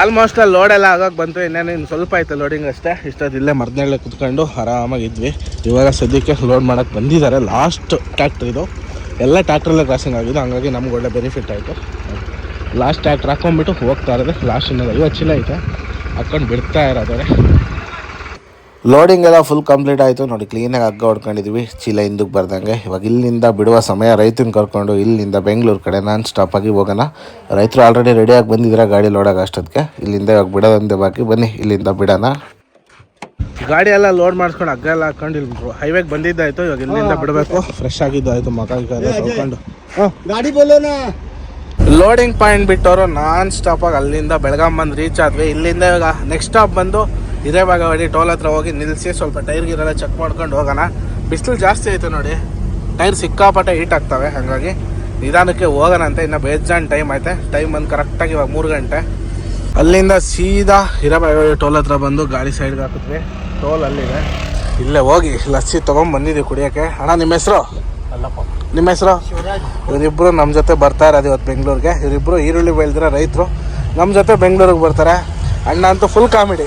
ಆಲ್ಮೋಸ್ಟ್ ಅಲ್ಲಿ ಎಲ್ಲ ಆಗೋಕೆ ಬಂತು. ಇನ್ನೇನು ಇನ್ನು ಸ್ವಲ್ಪ ಆಯ್ತು ಲೋಡಿಂಗ್ ಅಷ್ಟೇ. ಇಷ್ಟೊತ್ತು ಇಲ್ಲೇ ಮರ್ದನೆಳ್ಳೆ ಕುತ್ಕೊಂಡು ಆರಾಮಾಗಿದ್ವಿ ಇವಾಗ ಸದ್ಯಕ್ಕೆ ಲೋಡ್ ಮಾಡೋಕ್ಕೆ ಬಂದಿದ್ದಾರೆ. ಲಾಸ್ಟ್ ಟ್ಯಾಕ್ಟ್ರ್ ಇದು. ಎಲ್ಲ ಟ್ಯಾಕ್ಟ್ರಲ್ಲೇ ಕ್ರಾಸಿಂಗ್ ಆಗಿದೆ. ಹಂಗಾಗಿ ನಮ್ಗೆ ಒಳ್ಳೆ ಬೆನಿಫಿಟ್ ಆಯಿತು. ಲಾಸ್ಟ್ ಟ್ಯಾಕ್ಟ್ರ್ ಹಾಕೊಂಡ್ಬಿಟ್ಟು ಹೋಗ್ತಾ ಇರೋದೆ. ಲಾಸ್ಟ್ ಇನ್ನೊಂದು ಐವತ್ತು ಚೀಲ ಐತೆ. ಹಾಕೊಂಡು ಬಿಡ್ತಾ ಇರೋದಾರೆ. ಲೋಡಿಂಗ್ ಎಲ್ಲ ಫುಲ್ ಕಂಪ್ಲೀಟ್ ಆಯಿತು. ನೋಡಿ ಕ್ಲೀನಾಗಿ ಹಗ್ಗ ಹೊಡ್ಕೊಂಡಿದ್ವಿ. ಚೀಲ ಹಿಂದಕ್ಕೆ ಬರ್ದಂಗೆ. ಇವಾಗ ಇಲ್ಲಿಂದ ಬಿಡುವ ಸಮಯ. ರೈತನ ಕರ್ಕೊಂಡು ಇಲ್ಲಿಂದ ಬೆಂಗಳೂರು ಕಡೆ ನಾನ್ ಸ್ಟಾಪಾಗಿ ಆಗಿ ಹೋಗೋಣ. ರೈತರು ಆಲ್ರೆಡಿ ರೆಡಿಯಾಗಿ ಬಂದಿದ್ದೀರಾ? ಗಾಡಿ ಲೋಡಾಗ ಅಷ್ಟೊತ್ತಿಗೆ. ಇಲ್ಲಿಂದ ಇವಾಗ ಬಿಡೋದಂದೇ ಬಾಕಿ. ಬನ್ನಿ ಇಲ್ಲಿಂದ ಬಿಡೋಣ. ಗಾಡಿ ಎಲ್ಲ ಲೋಡ್ ಮಾಡಿಸ್ಕೊಂಡು ಹಗ್ಗ ಎಲ್ಲ ಹಾಕೊಂಡು ಇಲ್ಲಿ ಹೈವೇಗೆ ಬಂದಿದ್ದಾಯ್ತು. ಇವಾಗ ಇಲ್ಲಿಂದ ಬಿಡಬೇಕು. ಫ್ರೆಶ್ ಆಗಿದ್ದಾಯ್ತು ಮಗ. ಎಲ್ಲ ತೊಳ್ಕೊಂಡು. ಗಾಡಿ ಬೋಲೋನಾ ಲೋಡಿಂಗ್ ಪಾಯಿಂಟ್ ಬಿಟ್ಟವರು ನಾನ್ ಸ್ಟಾಪಾಗಿ ಅಲ್ಲಿಂದ ಬೆಳಗಾಂ ಬಂದು ರೀಚ್ ಆದ್ವಿ. ಇಲ್ಲಿಂದ ಇವಾಗ ನೆಕ್ಸ್ಟ್ ಸ್ಟಾಪ್ ಬಂದು ಹಿರೇಬಾಗವಾಡಿ ಟೋಲ್ ಹತ್ರ ಹೋಗಿ ನಿಲ್ಲಿಸಿ ಸ್ವಲ್ಪ ಟೈರ್ ಗಿರೆಲ್ಲ ಚೆಕ್ ಮಾಡ್ಕೊಂಡು ಹೋಗೋಣ. ಬಿಸಿಲು ಜಾಸ್ತಿ ಐತೆ ನೋಡಿ. ಟೈರ್ ಸಿಕ್ಕಾಪಟ್ಟೆ ಹೀಟ್ ಆಗ್ತವೆ ಹಾಗಾಗಿ ನಿಧಾನಕ್ಕೆ ಹೋಗೋಣ ಅಂತ ಇನ್ನು ಬೇಜಾನ್ ಟೈಮ್ ಐತೆ. ಟೈಮ್ ಬಂದು ಕರೆಕ್ಟಾಗಿ ಇವಾಗ ಮೂರು ಗಂಟೆ. ಅಲ್ಲಿಂದ ಸೀದಾ ಹಿರಬಾಗವಾಡಿ ಟೋಲ್ ಹತ್ರ ಬಂದು ಗಾಡಿ ಸೈಡ್ಗೆ ಹಾಕಿದ್ವಿ. ಟೋಲ್ ಅಲ್ಲಿದೆ. ಇಲ್ಲೇ ಹೋಗಿ ಲಸ್ಸಿ ತೊಗೊಂಬಂದಿದ್ದೀವಿ ಕುಡಿಯೋಕ್ಕೆ. ಅಣ್ಣ ನಿಮ್ಮ ಹೆಸರು? ನಿಮ್ಮ ಹೆಸರು? ಇವರಿಬ್ಬರು ನಮ್ಮ ಜೊತೆ ಬರ್ತಾ ಇರೋದು ಇವತ್ತು ಬೆಂಗಳೂರಿಗೆ. ಇವರಿಬ್ಬರು ಈರುಳ್ಳಿ ಬೆಳೆದಿರೋ ರೈತರು ನಮ್ಮ ಜೊತೆ ಬೆಂಗಳೂರಿಗೆ ಬರ್ತಾರೆ. ಅಣ್ಣ ಅಂತೂ ಫುಲ್ ಕಾಮಿಡಿ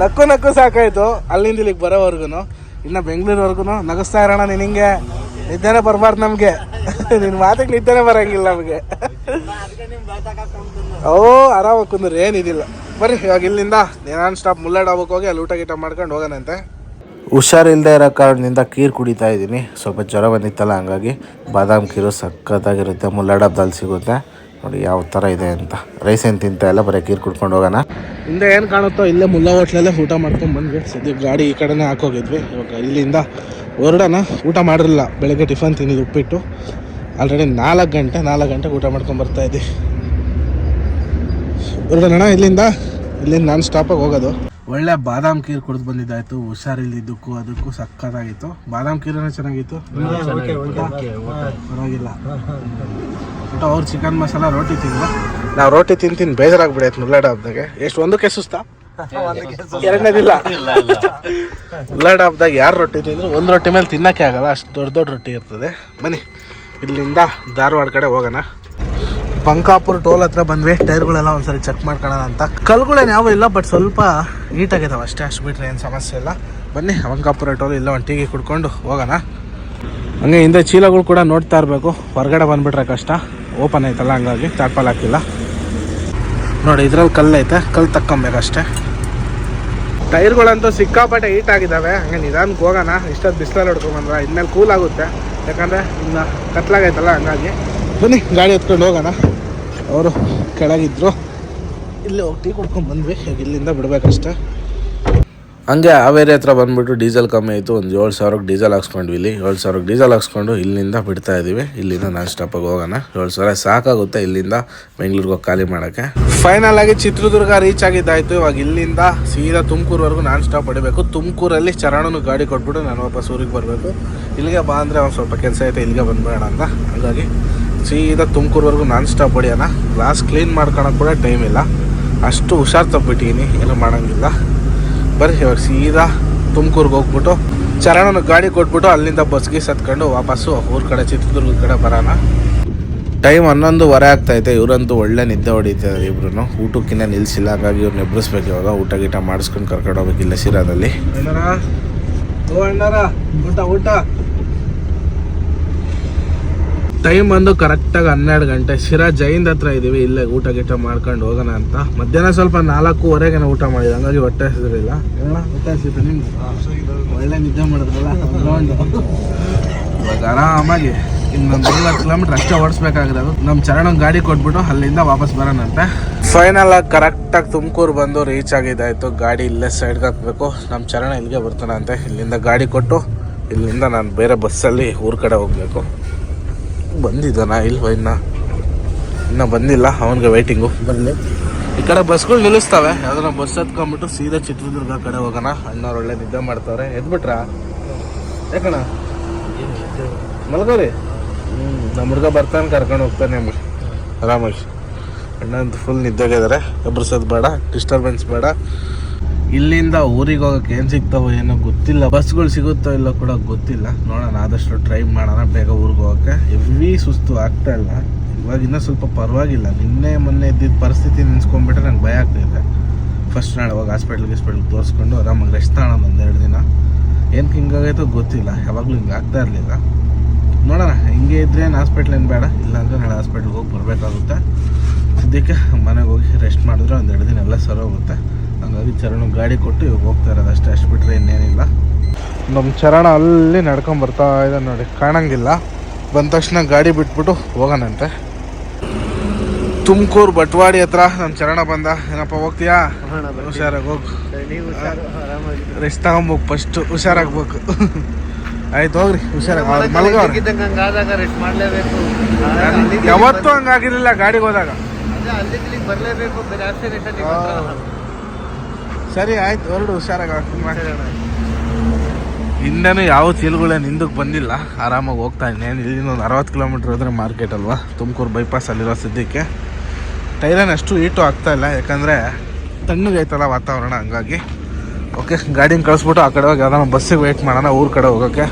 ನಕ್ಕು ನಕ್ಕು ಸಾಕಾಯ್ತು. ಅಲ್ಲಿಂದ ಇಲ್ಲಿಗೆ ಬರೋವರೆಗೂ ಇನ್ನ ಬೆಂಗಳೂರವರೆಗೂ ನಗಿಸ್ತಾ ಇರೋಣ ನೀನು ಹಿಂಗೆ. ನಿದ್ದೆನೇ ಬರಬಾರ್ದು ನಮಗೆ. ನಿನ್ನ ಮಾತಿಗೆ ನಿದ್ದೆನೇ ಬರೋಂಗಿಲ್ಲ ನಮಗೆ. ಓ, ಆರಾಮಾಗಿ ಕುಂದ್ರೆ. ಏನಿದಿಲ್ಲ ಬರ್ರಿ, ಇವಾಗ ಇಲ್ಲಿಂದ ನಾನ್ ಸ್ಟಾಪ್ ಮುಲ್ಲಾಡ್ ಹೋಗಿ ಅಲ್ಲಿ ಊಟ ಗೀಟ ಮಾಡ್ಕೊಂಡು ಹೋಗೋಣಂತೆ. ಹುಷಾರಿಲ್ಲದೆ ಇರೋ ಕಾರಣದಿಂದ ಕೀರು ಕುಡಿತಾ ಇದ್ದೀನಿ. ಸ್ವಲ್ಪ ಜ್ವರ ಬಂದಿತ್ತಲ್ಲ, ಹಂಗಾಗಿ ಬಾದಾಮ್ ಕೀರು ಸಖತ್ತಾಗಿರುತ್ತೆ. ಮುಲ್ಲಾಡಬ್ದಲ್ಲಿ ಸಿಗುತ್ತೆ. ನೋಡಿ ಯಾವ ಥರ ಇದೆ ಅಂತ. ರೈಸ್ ಏನು ತಿಂತ ಎಲ್ಲ ಬರೀ ಕೀರ್ ಕುಡ್ಕೊಂಡು ಹೋಗೋಣ. ಹಿಂದೆ ಏನು ಕಾಣುತ್ತೋ ಇಲ್ಲೇ ಮುಲ್ಲಾ ಹೋಟ್ಲಲ್ಲೇ ಊಟ ಮಾಡ್ಕೊಂಡು ಬಂದ್ವಿ. ಸದ್ಯ ಗಾಡಿ ಈ ಕಡೆನೇ ಹಾಕೋಗಿದ್ವಿ. ಇವಾಗ ಇಲ್ಲಿಂದ ಹೊರಡೋಣ. ಊಟ ಮಾಡಿರಲಿಲ್ಲ. ಬೆಳಗ್ಗೆ ಟಿಫನ್ ತಿಂದಿದ್ದು ಉಪ್ಪಿಟ್ಟು. ಆಲ್ರೆಡಿ ನಾಲ್ಕು ಗಂಟೆ ನಾಲ್ಕು ಗಂಟೆಗೆ ಊಟ ಮಾಡ್ಕೊಂಡು ಬರ್ತಾ ಇದ್ವಿ. ಹೊರಡೋಣ ಇಲ್ಲಿಂದ. ಇಲ್ಲಿಂದ ನಾನು ಸ್ಟಾಪಾಗಿ ಹೋಗೋದು. ಒಳ್ಳೆ ಬಾದಾಮ್ ಕೀರ್ ಕುಡಿದು ಬಂದಿದ್ದಾಯ್ತು. ಹುಷಾರಿಲ್ದಿದ್ದಕ್ಕೂ ಅದಕ್ಕೂ ಸಕ್ಕತ್ತಾಗಿತ್ತು. ಬಾದಾಮ್ ಕೀರನೇ ಚೆನ್ನಾಗಿತ್ತು. ಪರವಾಗಿಲ್ಲ. ಊಟ ಅವ್ರು ಚಿಕನ್ ಮಸಾಲ ರೋಟಿ ತಿಂದ ನಾವು ರೋಟಿ ತಿಂತೀನಿ ತಿಂದು ಬೇಜಾರಾಗ್ಬಿಡೈತೆ ಮುಲ್ಲಾಡ ಹಬ್ಬದಾಗ. ಎಷ್ಟು ಒಂದಕ್ಕೆ ಸುಸ್ತಾ ಎರಡನೇದಿಲ್ಲ. ಮುಲ್ಲಾಡ ಹಬ್ಬದಾಗ ಯಾರು ರೊಟ್ಟಿ ತಿಂದ್ರು? ಒಂದು ರೊಟ್ಟಿ ಮೇಲೆ ತಿನ್ನಕ್ಕೆ ಆಗಲ್ಲ ಅಷ್ಟು ದೊಡ್ಡ ದೊಡ್ಡ ರೊಟ್ಟಿ ಇರ್ತದೆ. ಬನ್ನಿ ಇಲ್ಲಿಂದ ಧಾರವಾಡ ಕಡೆ ಹೋಗೋಣ. ಬಂಕಾಪುರ ಟೋಲ್ ಹತ್ರ ಬಂದ್ವಿ. ಟೈರ್ಗಳೆಲ್ಲ ಒಂದ್ಸರಿ ಚೆಕ್ ಮಾಡ್ಕೊಳ್ಳೋಣ ಅಂತ. ಕಲ್ಗಳೇನು ಯಾವ ಇಲ್ಲ ಬಟ್ ಸ್ವಲ್ಪ ನೀಟಾಗಿದ್ದಾವೆ ಅಷ್ಟೇ. ಅಷ್ಟು ಬಿಟ್ರೆ ಏನು ಸಮಸ್ಯೆ ಇಲ್ಲ. ಬನ್ನಿ ಬಂಕಾಪುರ ಟೋಲ್ ಇಲ್ಲ ಒಂದು ಟೀಗೆ ಕುಡ್ಕೊಂಡು ಹೋಗೋಣ. ಹಂಗೆ ಹಿಂದೆ ಚೀಲಗಳು ಕೂಡ ನೋಡ್ತಾ ಇರಬೇಕು. ಹೊರಗಡೆ ಬಂದ್ಬಿಟ್ರೆ ಕಷ್ಟ. ಓಪನ್ ಐತಲ್ಲ ಹಂಗಾಗಿ ತಾಟ್ಪಾಲ್ ಹಾಕಿಲ್ಲ. ನೋಡಿ, ಇದ್ರಲ್ಲಿ ಕಲ್ಲು ಐತೆ, ಕಲ್ಲು ತಕ್ಕೊಬೇಕಷ್ಟೆ. ಟೈರ್ಗಳಂತೂ ಸಿಕ್ಕಾಪಟ್ಟೆ ಹೀಟ್ ಆಗಿದ್ದಾವೆ ಹಂಗೆ ನಿಧಾನಕ್ಕೆ ಹೋಗೋಣ, ಇಷ್ಟೊತ್ತು ಬಿಸಿಲಲ್ಲಿ ಹೊಡ್ಕೊಂಬಂದ್ರೆ ಇನ್ಮೇಲೆ ಕೂಲ್ ಆಗುತ್ತೆ. ಯಾಕಂದರೆ ಇನ್ನು ಕತ್ಲಾಗೈತಲ್ಲ, ಹಂಗಾಗಿ. ಬನ್ನಿ, ಗಾಡಿ ಎತ್ಕೊಂಡು ಹೋಗೋಣ. ಅವರು ಕೆಳಗಿದ್ರು. ಇಲ್ಲಿ ಹೋಗಿ ಟೀ ಕುಡ್ಕೊಂಡು ಬಂದ್ವಿ, ಇಲ್ಲಿಂದ ಬಿಡ್ಬೇಕಷ್ಟೇ. ಹಂಗೆ ಹಾವೇರಿ ಹತ್ರ ಬಂದ್ಬಿಟ್ಟು ಡೀಸೆಲ್ ಕಮ್ಮಿ ಆಯಿತು. ಒಂದು ಏಳು ಸಾವಿರಕ್ಕೆ ಡೀಸೆಲ್ ಹಾಕ್ಸ್ಕೊಂಡ್ವಿ ಇಲ್ಲಿ. ಏಳು ಸಾವಿರಕ್ಕೆ ಡೀಸೆಲ್ ಹಾಕ್ಸ್ಕೊಂಡು ಇಲ್ಲಿಂದ ಬಿಡ್ತಾ ಇದ್ದೀವಿ ಇಲ್ಲಿಂದ ನಾನ್ ಸ್ಟಾಪಾಗಿ ಹೋಗೋಣ. ಏಳು ಸಾವಿರ ಸಾಕಾಗುತ್ತೆ ಇಲ್ಲಿಂದ ಬೆಂಗಳೂರಿಗೆ ಹೋಗಿ ಖಾಲಿ ಮಾಡೋಕ್ಕೆ. ಫೈನಲ್ ಆಗಿ ಚಿತ್ರದುರ್ಗ ರೀಚ್ ಆಗಿದ್ದಾಯಿತು. ಇವಾಗ ಇಲ್ಲಿಂದ ಸೀದಾ ತುಮಕೂರ್ವರೆಗೂ ನಾನ್ ಸ್ಟಾಪ್ ಹೊಡಿಬೇಕು ತುಮಕೂರಲ್ಲಿ ಚರಣನು ಗಾಡಿ ಕೊಟ್ಬಿಟ್ಟು ನಾನು ವಾಪಸ್ ಊರಿಗೆ ಬರಬೇಕು. ಇಲ್ಲಿಗೆ ಬಾ ಅಂದರೆ ಅವ್ನು ಸ್ವಲ್ಪ ಕೆಲಸ ಐತೆ, ಇಲ್ಲಿಗೆ ಬಂದ್ಬೇಡ ಅಂತ. ಹಾಗಾಗಿ ಸೀದಾ ತುಮಕೂರ್ವರೆಗೂ ನಾನ್ ಸ್ಟಾಪ್ ಹೊಡಿಯೋಣ. ಗ್ಲಾಸ್ ಕ್ಲೀನ್ ಮಾಡ್ಕೊಳಕ್ಕೆ ಕೂಡ ಟೈಮ್ ಇಲ್ಲ. ಅಷ್ಟು ಹುಷಾರು ತಪ್ಪಿಟ್ಟಿದ್ದೀನಿ ಏನು ಮಾಡೋಂಗಿಲ್ಲ. ಬರ್ರಿ, ಇವಾಗ ಸೀದಾ ತುಮಕೂರ್ಗೆ ಹೋಗ್ಬಿಟ್ಟು ಚರಣನ ಗಾಡಿ ಕೊಟ್ಬಿಟ್ಟು ಅಲ್ಲಿಂದ ಬಸ್ಗೆ ಸತ್ಕೊಂಡು ವಾಪಸ್ಸು ಊರ ಕಡೆ, ಚಿತ್ರದುರ್ಗದ ಕಡೆ ಬರೋಣ. ಟೈಮ್ ಹನ್ನೊಂದುವರೆ ಆಗ್ತೈತೆ ಇವರಂತೂ ಒಳ್ಳೆ ನಿದ್ದೆ ಹೊಡಿತಾರೆ ಇಬ್ರು ಊಟಕ್ಕಿಂತ ನಿಲ್ಲಿಸಿಲ್ಲ ಹಾಗಾಗಿ ಇವ್ರನ್ನ ಎಬ್ಬರಿಸ್ಬೇಕು ಇವಾಗ. ಊಟ ಗೀಟ ಮಾಡಿಸ್ಕೊಂಡು ಕರ್ಕೊಂಡು ಹೋಗ್ಬೇಕಿಲ್ಲ ಅಣ್ಣಾರ, ಊಟ ಊಟ. ಟೈಮ್ ಬಂದು ಕರೆಕ್ಟಾಗಿ ಹನ್ನೆರಡು ಗಂಟೆ. ಶಿರಾ ಜೈನ್ ಹತ್ರ ಇದ್ದೀವಿ ಇಲ್ಲೇ ಊಟ ಗೀಟ ಮಾಡ್ಕೊಂಡು ಹೋಗೋಣ ಅಂತ. ಮಧ್ಯಾಹ್ನ ಸ್ವಲ್ಪ ನಾಲ್ಕೂವರೆಗೆ ಊಟ ಮಾಡಿದೆ ಹಂಗಾಗಿ ಹೊಟ್ಟೆ ಹಸಿರಿಲ್ಲ ಹೊಟ್ಟೆ ನಿಮ್ಗೆ ಒಳ್ಳೆ ನಿದ್ದೆ ಮಾಡಿದ್ರಲ್ಲ ಇವಾಗ ಆರಾಮಾಗಿ ಇನ್ನೊಂದು ಐವತ್ತು ಕಿಲೋಮೀಟರ್ ಅಷ್ಟೇ ಓಡಿಸ್ಬೇಕಾಗಿರೋದು ನಮ್ಮ ಚರಣ್ ಗಾಡಿ ಕೊಟ್ಬಿಟ್ಟು ಅಲ್ಲಿಂದ ವಾಪಸ್ ಬರೋಣಂತೆ. ಫೈನಲ್ ಆಗಿ ಕರೆಕ್ಟಾಗಿ ತುಮಕೂರು ಬಂದು ರೀಚ್ ಆಗಿದ್ದಾಯ್ತು ಗಾಡಿ ಇಲ್ಲೇ ಸೈಡ್ಗೆ ಹಾಕಬೇಕು. ನಮ್ಮ ಚರಣ ಇಲ್ಲಿಗೆ ಬರ್ತಾನಂತೆ. ಇಲ್ಲಿಂದ ಗಾಡಿ ಕೊಟ್ಟು, ಇಲ್ಲಿಂದ ನಾನು ಬೇರೆ ಬಸ್ಸಲ್ಲಿ ಊರ ಕಡೆ ಹೋಗಬೇಕು. ಬಂದಿದ್ದಾನ ಇಲ್ವ ಇನ್ನ? ಇನ್ನ ಬಂದಿಲ್ಲ ಅವನಿಗೆ ವೆಯ್ಟಿಂಗು ಬರಲಿ ಈ ಕಡೆ ಬಸ್ಗಳು ನಿಲ್ಲಿಸ್ತಾವೆ. ಯಾವ್ದಾರ ಬಸ್ ಹತ್ಕೊಂಡ್ಬಿಟ್ಟು ಸೀದಾ ಚಿತ್ರದುರ್ಗ ಕಡೆ ಹೋಗೋಣ. ಅಣ್ಣವ್ರು ಒಳ್ಳೆ ನಿದ್ದೆ ಮಾಡ್ತಾವ್ರೆ. ಎದ್ಬಿಟ್ರಾ? ಯಾಕಣ ಮಲ್ಕೋರಿ ಹ್ಞೂ ನಮ್ಮ ಹುಡುಗ ಬರ್ತಾನೆ ಕರ್ಕೊಂಡು ಹೋಗ್ತಾನೆ ಆರಾಮಾಗಿ. ಅಣ್ಣ ಫುಲ್ ನಿದ್ದೆಗಿದ್ದಾರೆ ಎಬ್ರಿಸೋದು ಬೇಡ ಡಿಸ್ಟರ್ಬೆನ್ಸ್ ಬೇಡ. ಇಲ್ಲಿಂದ ಊರಿಗೆ ಹೋಗಕ್ಕೆ ಏನು ಸಿಗ್ತಾವೋ ಏನೋ ಗೊತ್ತಿಲ್ಲ. ಬಸ್ಗಳು ಸಿಗುತ್ತೋ ಇಲ್ಲೋ ಕೂಡ ಗೊತ್ತಿಲ್ಲ. ನೋಡೋಣ, ಆದಷ್ಟು ಟ್ರೈ ಮಾಡೋಣ ಬೇಗ ಊರಿಗೆ ಹೋಗೋಕ್ಕೆ. ಎವ್ರಿ ಸುಸ್ತು ಆಗ್ತಾ ಇಲ್ಲ. ಇವಾಗ ಇನ್ನೂ ಸ್ವಲ್ಪ ಪರವಾಗಿಲ್ಲ. ನಿನ್ನೆ ಮೊನ್ನೆ ಇದ್ದಿದ್ದ ಪರಿಸ್ಥಿತಿ ನೆನ್ಸ್ಕೊಂಡ್ಬಿಟ್ರೆ ನಂಗೆ ಭಯ ಆಗ್ತಿದೆ ಫಸ್ಟ್ ನಾಳೆ ಹೋಗಿ ಹಾಸ್ಪಿಟ್ಲಿಗೆ ಹಾಸ್ಪಿಟ್ಲಿಗೆ ತೋರಿಸ್ಕೊಂಡು ಆರಾಮಾಗಿ ರೆಸ್ಟ್ ಒಂದು ಒಂದೆರಡು ದಿನ. ಏನು ಹಿಂಗಾಗೈತೋ ಗೊತ್ತಿಲ್ಲ. ಯಾವಾಗಲೂ ಹಿಂಗೆ ಆಗ್ತಾ ಇರಲಿಲ್ಲ. ನೋಡೋಣ, ಹಿಂಗೆ ಇದ್ರೆ ಏನು ಹಾಸ್ಪಿಟ್ಲ್ ಏನು ಬೇಡ. ಇಲ್ಲಾಂದರೆ ನಾಳೆ ಹಾಸ್ಪಿಟ್ಲ್ಗೆ ಹೋಗಿ ಬರಬೇಕಾಗುತ್ತೆ. ಸದ್ಯಕ್ಕೆ ಮನೆಗೆ ಹೋಗಿ ರೆಸ್ಟ್ ಮಾಡಿದ್ರೆ ಒಂದೆರಡು ದಿನ ಎಲ್ಲ ಸರಿ ಹೋಗುತ್ತೆ. ಹಂಗಾಗಿ ಚರಣ ಗಾಡಿ ಕೊಟ್ಟು ಇವಾಗ ಹೋಗ್ತಾ ಇರೋದು ಅಷ್ಟೇ ಅಷ್ಟು ಬಿಟ್ಟರೆ ಇನ್ನೇನಿಲ್ಲ. ನಮ್ಮ ಚರಣ ಅಲ್ಲಿ ನಡ್ಕೊಂಡ್ ಬರ್ತಾ ಇದೆ ನೋಡಿ ಕಾಣಂಗಿಲ್ಲ. ಬಂದ ತಕ್ಷಣ ಗಾಡಿ ಬಿಟ್ಬಿಟ್ಟು ಹೋಗೋಣಂತೆ. ತುಮಕೂರು ಬಟ್ವಾಡಿ ಹತ್ರ ನಮ್ಮ ಚರಣ ಬಂದ. ಏನಪ್ಪ ಹೋಗ್ತೀಯಾ? ಹುಷಾರಾಗಿ ಹೋಗು. Rest ತಗೊಂಬೋಕ್ first ಹುಷಾರಾಗ್ಬೇಕು. ಆಯ್ತು ಹೋಗ್ರಿ ಹುಷಾರಾಗಿ ಯಾವತ್ತೂ ಹಂಗಾಗಿರ್ಲಿಲ್ಲ ಗಾಡಿಗೆ ಹೋದಾಗ. ಬರ್ಲೇಬೇಕು ಸರಿ ಆಯ್ತು. ಹೊರಡು ಹುಷಾರಾಗಿ ಹಿಂದೆನೂ ಯಾವ ಚೀಲಗಳೇನು ಹಿಂದಕ್ಕೆ ಬಂದಿಲ್ಲ. ಆರಾಮಾಗಿ ಹೋಗ್ತಾ ಇದ್ದೇನೆ. ಇಲ್ಲಿ ಒಂದು ಅರವತ್ತು ಕಿಲೋಮೀಟ್ರ್ ಹೋದರೆ ಮಾರ್ಕೆಟ್ ಅಲ್ವಾ? ತುಮಕೂರು ಬೈಪಾಸ್ ಅಲ್ಲಿರೋ ಸದ್ಯಕ್ಕೆ. ಟೈರನ್ ಅಷ್ಟು ಹೀಟು ಆಗ್ತಾಯಿಲ್ಲ ಯಾಕಂದರೆ ತಣ್ಣಗೈತಲ್ಲ ವಾತಾವರಣ ಹಂಗಾಗಿ. ಓಕೆ ಗಾಡಿನ ಕಳಿಸ್ಬಿಟ್ಟು ಆ ಕಡೆ ಹೋಗಿ ಯಾವ್ದಾರ ಬಸ್ಸಿಗೆ ವೆಯ್ಟ್ ಮಾಡೋಣ ಊರ ಕಡೆ ಹೋಗೋಕ್ಕೆ